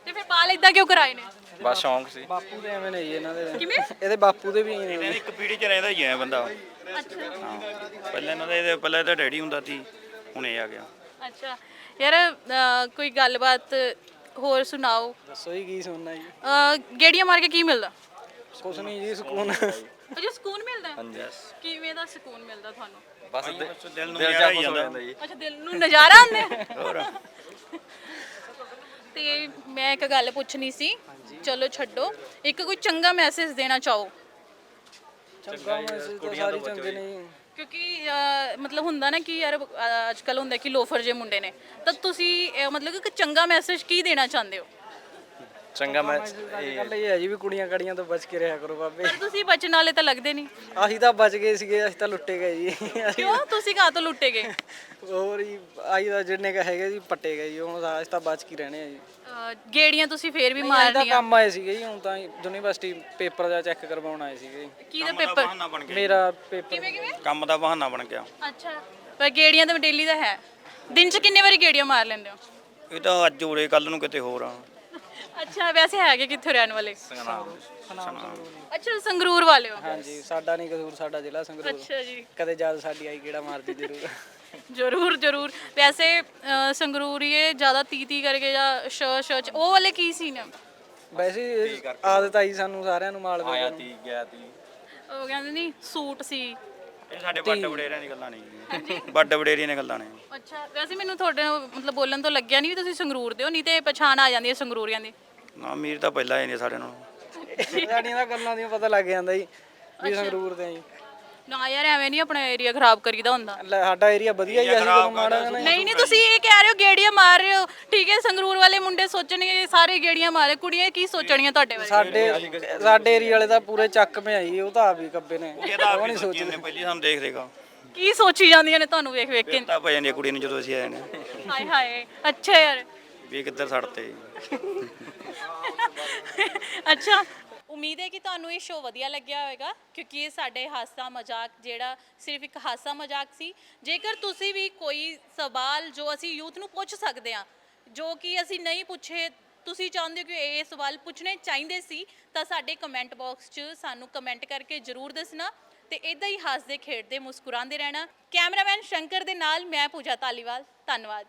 ਤੇ ਫਿਰ ਬਾਲ ਇਦਾਂ ਕਿਉਂ ਕਰਾਏ ਨੇ? ਬਸ ਸ਼ੌਂਕ ਸੀ। ਬਾਪੂ ਦੇ ਐਵੇਂ ਨੇ ਜੀ ਇਹਨਾਂ ਦੇ। ਕਿਵੇਂ? ਇਹਦੇ ਬਾਪੂ ਦੇ ਵੀ ਐਵੇਂ ਨੇ ਇੱਕ ਪੀੜੀ ਚ ਰਹਿੰਦਾ ਹੀ ਹੈ ਬੰਦਾ। ਅੱਛਾ। ਹਾਂ। ਪਹਿਲਾਂ ਇਹਨਾਂ ਦਾ ਇਹਦੇ ਪਹਿਲਾਂ ਇਹਦਾ ਡੈਡੀ ਹੁੰਦਾ ਸੀ ਹੁਣ ਇਹ ਆ ਗਿਆ। ਅੱਛਾ। ਯਾਰ ਕੋਈ ਗੱਲਬਾਤ ਹੋਰ ਸੁਣਾਓ? ਦੱਸੋ ਜੀ ਕੀ ਸੁਣਨਾ ਜੀ? ਅ, ਗੇੜੀਆਂ ਮਾਰ ਕੇ ਕੀ ਮਿਲਦਾ? ਕੁਛ ਨਹੀਂ ਜੀ ਸਕੂਨ। ਅਜੇ ਸਕੂਨ ਮਿਲਦਾ? ਹਾਂਜੀ। ਕਿਵੇਂ ਦਾ ਸਕੂਨ ਮਿਲਦਾ ਤੁਹਾਨੂੰ? ਬਸ ਦਿਲ ਨੂੰ ਨਜ਼ਾਰਾ ਹੀ ਜਾਂਦਾ ਜੀ। ਅੱਛਾ ਦਿਲ ਨੂੰ ਨਜ਼ਾਰਾ ਆਉਂਦਾ ਤੇ ਮੈਂ ਇੱਕ ਗੱਲ ਪੁੱਛਣੀ ਸੀ। ਚਲੋ ਛੱਡੋ। ਇੱਕ ਕੋਈ ਚੰਗਾ ਮੈਸੇਜ ਦੇਣਾ ਚਾਹੋ? ਚੰਗਾ ਮੈਸੇਜ ਤਾਂ ਸਾਰੇ ਚੰਗੇ ਨੇ। ਜੀ ਕਿਉਂਕਿ ਮਤਲਬ ਹੁੰਦਾ ਨਾ ਕਿ ਯਾਰ ਅੱਜ ਕੱਲ ਹੁੰਦਾ ਕਿ ਲੋਫਰ ਜੇ ਮੁੰਡੇ ਨੇ। ਤਾਂ ਤੁਸੀਂ ਮਤਲਬ ਕਿ ਚੰਗਾ ਮੈਸੇਜ ਕੀ ਦੇਣਾ ਚਾਹੁੰਦੇ ਹੋ? ਚੰਗਾ ਮੈਂ ਗੱਲ ਇਹ ਹੈ ਜੀ ਵੀ ਕੁੜੀਆਂ ਕੜੀਆਂ ਤੋਂ ਬਚ ਕੇ ਰਿਹਾ ਕਰੋ ਬਾਬੇ। ਪਰ ਤੁਸੀਂ ਬਚਣ ਵਾਲੇ ਤਾਂ ਲੱਗਦੇ ਨਹੀਂ। ਅਸੀਂ ਤਾਂ ਬਚ ਗਏ ਸੀਗੇ ਅਸੀਂ ਤਾਂ ਲੁੱਟੇ ਗਏ ਜੀ। ਕਿਉਂ? ਤੁਸੀਂ ਕਾਹ ਤੋਂ ਲੁੱਟੇ ਗਏ? ਹੋਰ ਜੀ ਅਸੀਂ ਤਾਂ ਜਿੰਨੇ ਕ ਹੈਗੇ ਜੀ ਪੱਟੇ ਗਏ ਜੀ ਹੁਣ ਅਸੀਂ ਤਾਂ ਬਚ ਕੇ ਰਹਿਣੇ ਆ ਜੀ। ਗੇੜੀਆਂ ਤੁਸੀਂ ਫੇਰ ਵੀ ਮਾਰਨੀਆਂ? ਕੰਮ ਆਏ ਸੀਗੇ ਜੀ ਹੁਣ ਤਾਂ ਯੂਨੀਵਰਸਿਟੀ ਪੇਪਰ ਦਾ ਚੈੱਕ ਕਰਵਾਉਣ ਆਏ ਸੀਗੇ ਜੀ। ਕੀ ਦਾ ਪੇਪਰ? ਮੇਰਾ ਪੇਪਰ। ਕਿਵੇਂ ਕਿਵੇਂ? ਕੰਮ ਦਾ ਬਹਾਨਾ ਬਣ ਗਿਆ। ਅੱਛਾ ਪਰ ਗੇੜੀਆਂ ਤਾਂ ਡੇਲੀ ਦਾ ਹੈ। ਦਿਨ 'ਚ ਕਿੰਨੇ ਵਾਰੀ ਗੇੜੀਆਂ ਮਾਰ ਲੈਂਦੇ ਹੋ? ਇਹ ਤਾਂ ਅੱਜ ਉਰੇ ਕੱਲ ਨੂੰ ਕਿਤੇ ਹੋਰ ਆ। ਅੱਛਾ ਵੈਸੇ ਹੈਗੇ ਕਿੱਥੇ ਰਹਿਣ ਵਾਲੇ? ਅੱਛਾ ਸੰਗਰੂਰ ਵਾਲੇ ਹੋ। ਹਾਂਜੀ ਸਾਡਾ ਨਹੀਂ ਕਸੂਰ ਸਾਡਾ ਜ਼ਿਲ੍ਹਾ ਸੰਗਰੂਰ। ਅੱਛਾ ਜੀ। ਕਦੇ ਜਦ ਸਾਡੀ ਆਈ ਕਿਹੜਾ ਮਾਰਦੀ ਜ਼ਰੂਰ। ਜ਼ਰੂਰ ਜ਼ਰੂਰ। ਵੈਸੇ ਅਹ, ਸੰਗਰੂਰੀਏ ਜ਼ਿਆਦਾ ਤੀ ਤੀ ਕਰਕੇ ਜਾਂ ਸ਼ ਸ਼ ਚ- ਉਹ ਵਾਲੇ ਕੀ ਸੀ ਨੇ ਵੈਸੇ ਆਦਤ ਆਈ ਸਾਨੂੰ ਸਾਰਿਆਂ ਨੂੰ ਮਾਲ ਆਇਆ ਤੀ ਗਿਆ ਤੀ ਉਹ ਕਹਿੰਦੇ ਨਹੀਂ ਸੂਟ ਸੀ। ਇਹ ਸਾਡੇ ਵੱਡ ਵਡੇਰਿਆਂ ਦੀ ਗੱਲਾਂ ਨਹੀਂ ਵੱਡ ਵਡੇਰੀਆਂ ਦੀਆਂ ਗੱਲਾਂ ਨੇ। ਅੱਛਾ ਵੈਸੇ ਮੈਨੂੰ ਤੁਹਾਡੇ ਮਤਲਬ ਬੋਲਣ ਤੋਂ ਲੱਗਿਆ ਨਹੀਂ ਵੀ ਤੁਸੀਂ ਸੰਗਰੂਰ ਦੇ ਹੋ ਨਹੀਂ ਤੇ ਪਛਾਣ ਆ ਜਾਂਦੀ ਹੈ ਸੰਗਰੂਰੀਆਂ ਦੀ। ਨਾ ਮੀਰ ਤਾਂ ਪਹਿਲਾਂ ਹੀ ਨੇ ਸਾਡੇ ਨਾਲ। ਸਾਡੀਆਂ ਤਾਂ ਗੱਲਾਂ ਦੀ ਪਤਾ ਲੱਗ ਜਾਂਦਾ ਜੀ ਵੀ ਸੰਗਰੂਰ ਦੇ ਆ ਜੀ। ਨਾ ਯਾਰ ਐਵੇਂ ਨਹੀਂ ਆਪਣਾ ਏਰੀਆ ਖਰਾਬ ਕਰੀਦਾ ਹੁੰਦਾ। ਲੈ, ਸਾਡਾ ਏਰੀਆ ਵਧੀਆ ਹੀ ਆ, ਅਸੀਂ ਕਦੋਂ ਮਾੜਾ ਨਾ ਨਹੀਂ ਨਹੀਂ ਤੁਸੀਂ ਇਹ ਕਹਿ ਰਹੇ ਹੋ ਗੇੜੀਆਂ ਮਾਰ ਰਹੇ ਹੋ। ਠੀਕ ਹੈ ਸੰਗਰੂਰ ਵਾਲੇ ਮੁੰਡੇ ਸੋਚਣਗੇ ਸਾਰੇ ਗੇੜੀਆਂ ਮਾਰੇ ਕੁੜੀਆਂ ਕੀ ਸੋਚਣੀਆਂ ਤੁਹਾਡੇ ਬਾਰੇ? ਸਾਡੇ ਸਾਡੇ ਏਰੀਆ ਵਾਲੇ ਤਾਂ ਪੂਰੇ ਚੱਕ ਮੇ ਆਈ ਉਹ ਤਾਂ ਆਪ ਹੀ ਕੱਬੇ ਨੇ। ਇਹ ਤਾਂ ਆਪ ਹੀ ਸੋਚੀ ਨੇ ਪਹਿਲੀ ਸਾਨੂੰ ਦੇਖ ਦੇਗਾ ਕੀ ਸੋਚੀ ਜਾਂਦੀਆਂ ਨੇ ਤੁਹਾਨੂੰ ਵੇਖ ਵੇਖ ਕੇ? ਤਾਂ ਪੈ ਜਾਂਦੀ ਆ ਕੁੜੀ ਨੂੰ ਜਦੋਂ ਅਸੀਂ ਆਏ ਨੇ। ਹਾਏ ਹਾਏ ਅੱਛਾ ਯਾਰ। ਵੀ ਇਹ ਕਿੱਧਰ ਛੱਡਤੇ ਅੱਛਾ ਉਮੀਦ ਹੈ ਕਿ ਤੁਹਾਨੂੰ ਇਹ ਸ਼ੋਅ ਵਧੀਆ ਲੱਗਿਆ ਹੋਵੇਗਾ, ਕਿਉਂਕਿ ਇਹ ਸਾਡੇ ਹਾਸਾ ਮਜ਼ਾਕ ਜਿਹੜਾ ਸਿਰਫ ਇੱਕ ਹਾਸਾ ਮਜ਼ਾਕ ਸੀ। ਜੇਕਰ ਤੁਸੀਂ ਵੀ ਕੋਈ ਸਵਾਲ ਜੋ ਅਸੀਂ ਯੂਥ ਨੂੰ ਪੁੱਛ ਸਕਦੇ ਹਾਂ, ਜੋ ਕਿ ਅਸੀਂ ਨਹੀਂ ਪੁੱਛੇ, ਤੁਸੀਂ ਚਾਹੁੰਦੇ ਹੋ ਕਿ ਇਹ ਸਵਾਲ ਪੁੱਛਣੇ ਚਾਹੀਦੇ ਸੀ, ਤਾਂ ਸਾਡੇ ਕਮੈਂਟ ਬਾਕਸ 'ਚ ਸਾਨੂੰ ਕਮੈਂਟ ਕਰਕੇ ਜਰੂਰ ਦੱਸਣਾ ਤੇ ਇਦਾਂ ਹੀ ਹੱਸਦੇ, ਖੇਡਦੇ, ਮੁਸਕਰਾਉਂਦੇ ਰਹਿਣਾ। ਕੈਮਰਾਮੈਨ ਸ਼ੰਕਰ ਦੇ ਨਾਲ ਮੈਂ ਪੂਜਾ ਧਾਲੀਵਾਲ, ਧੰਨਵਾਦ।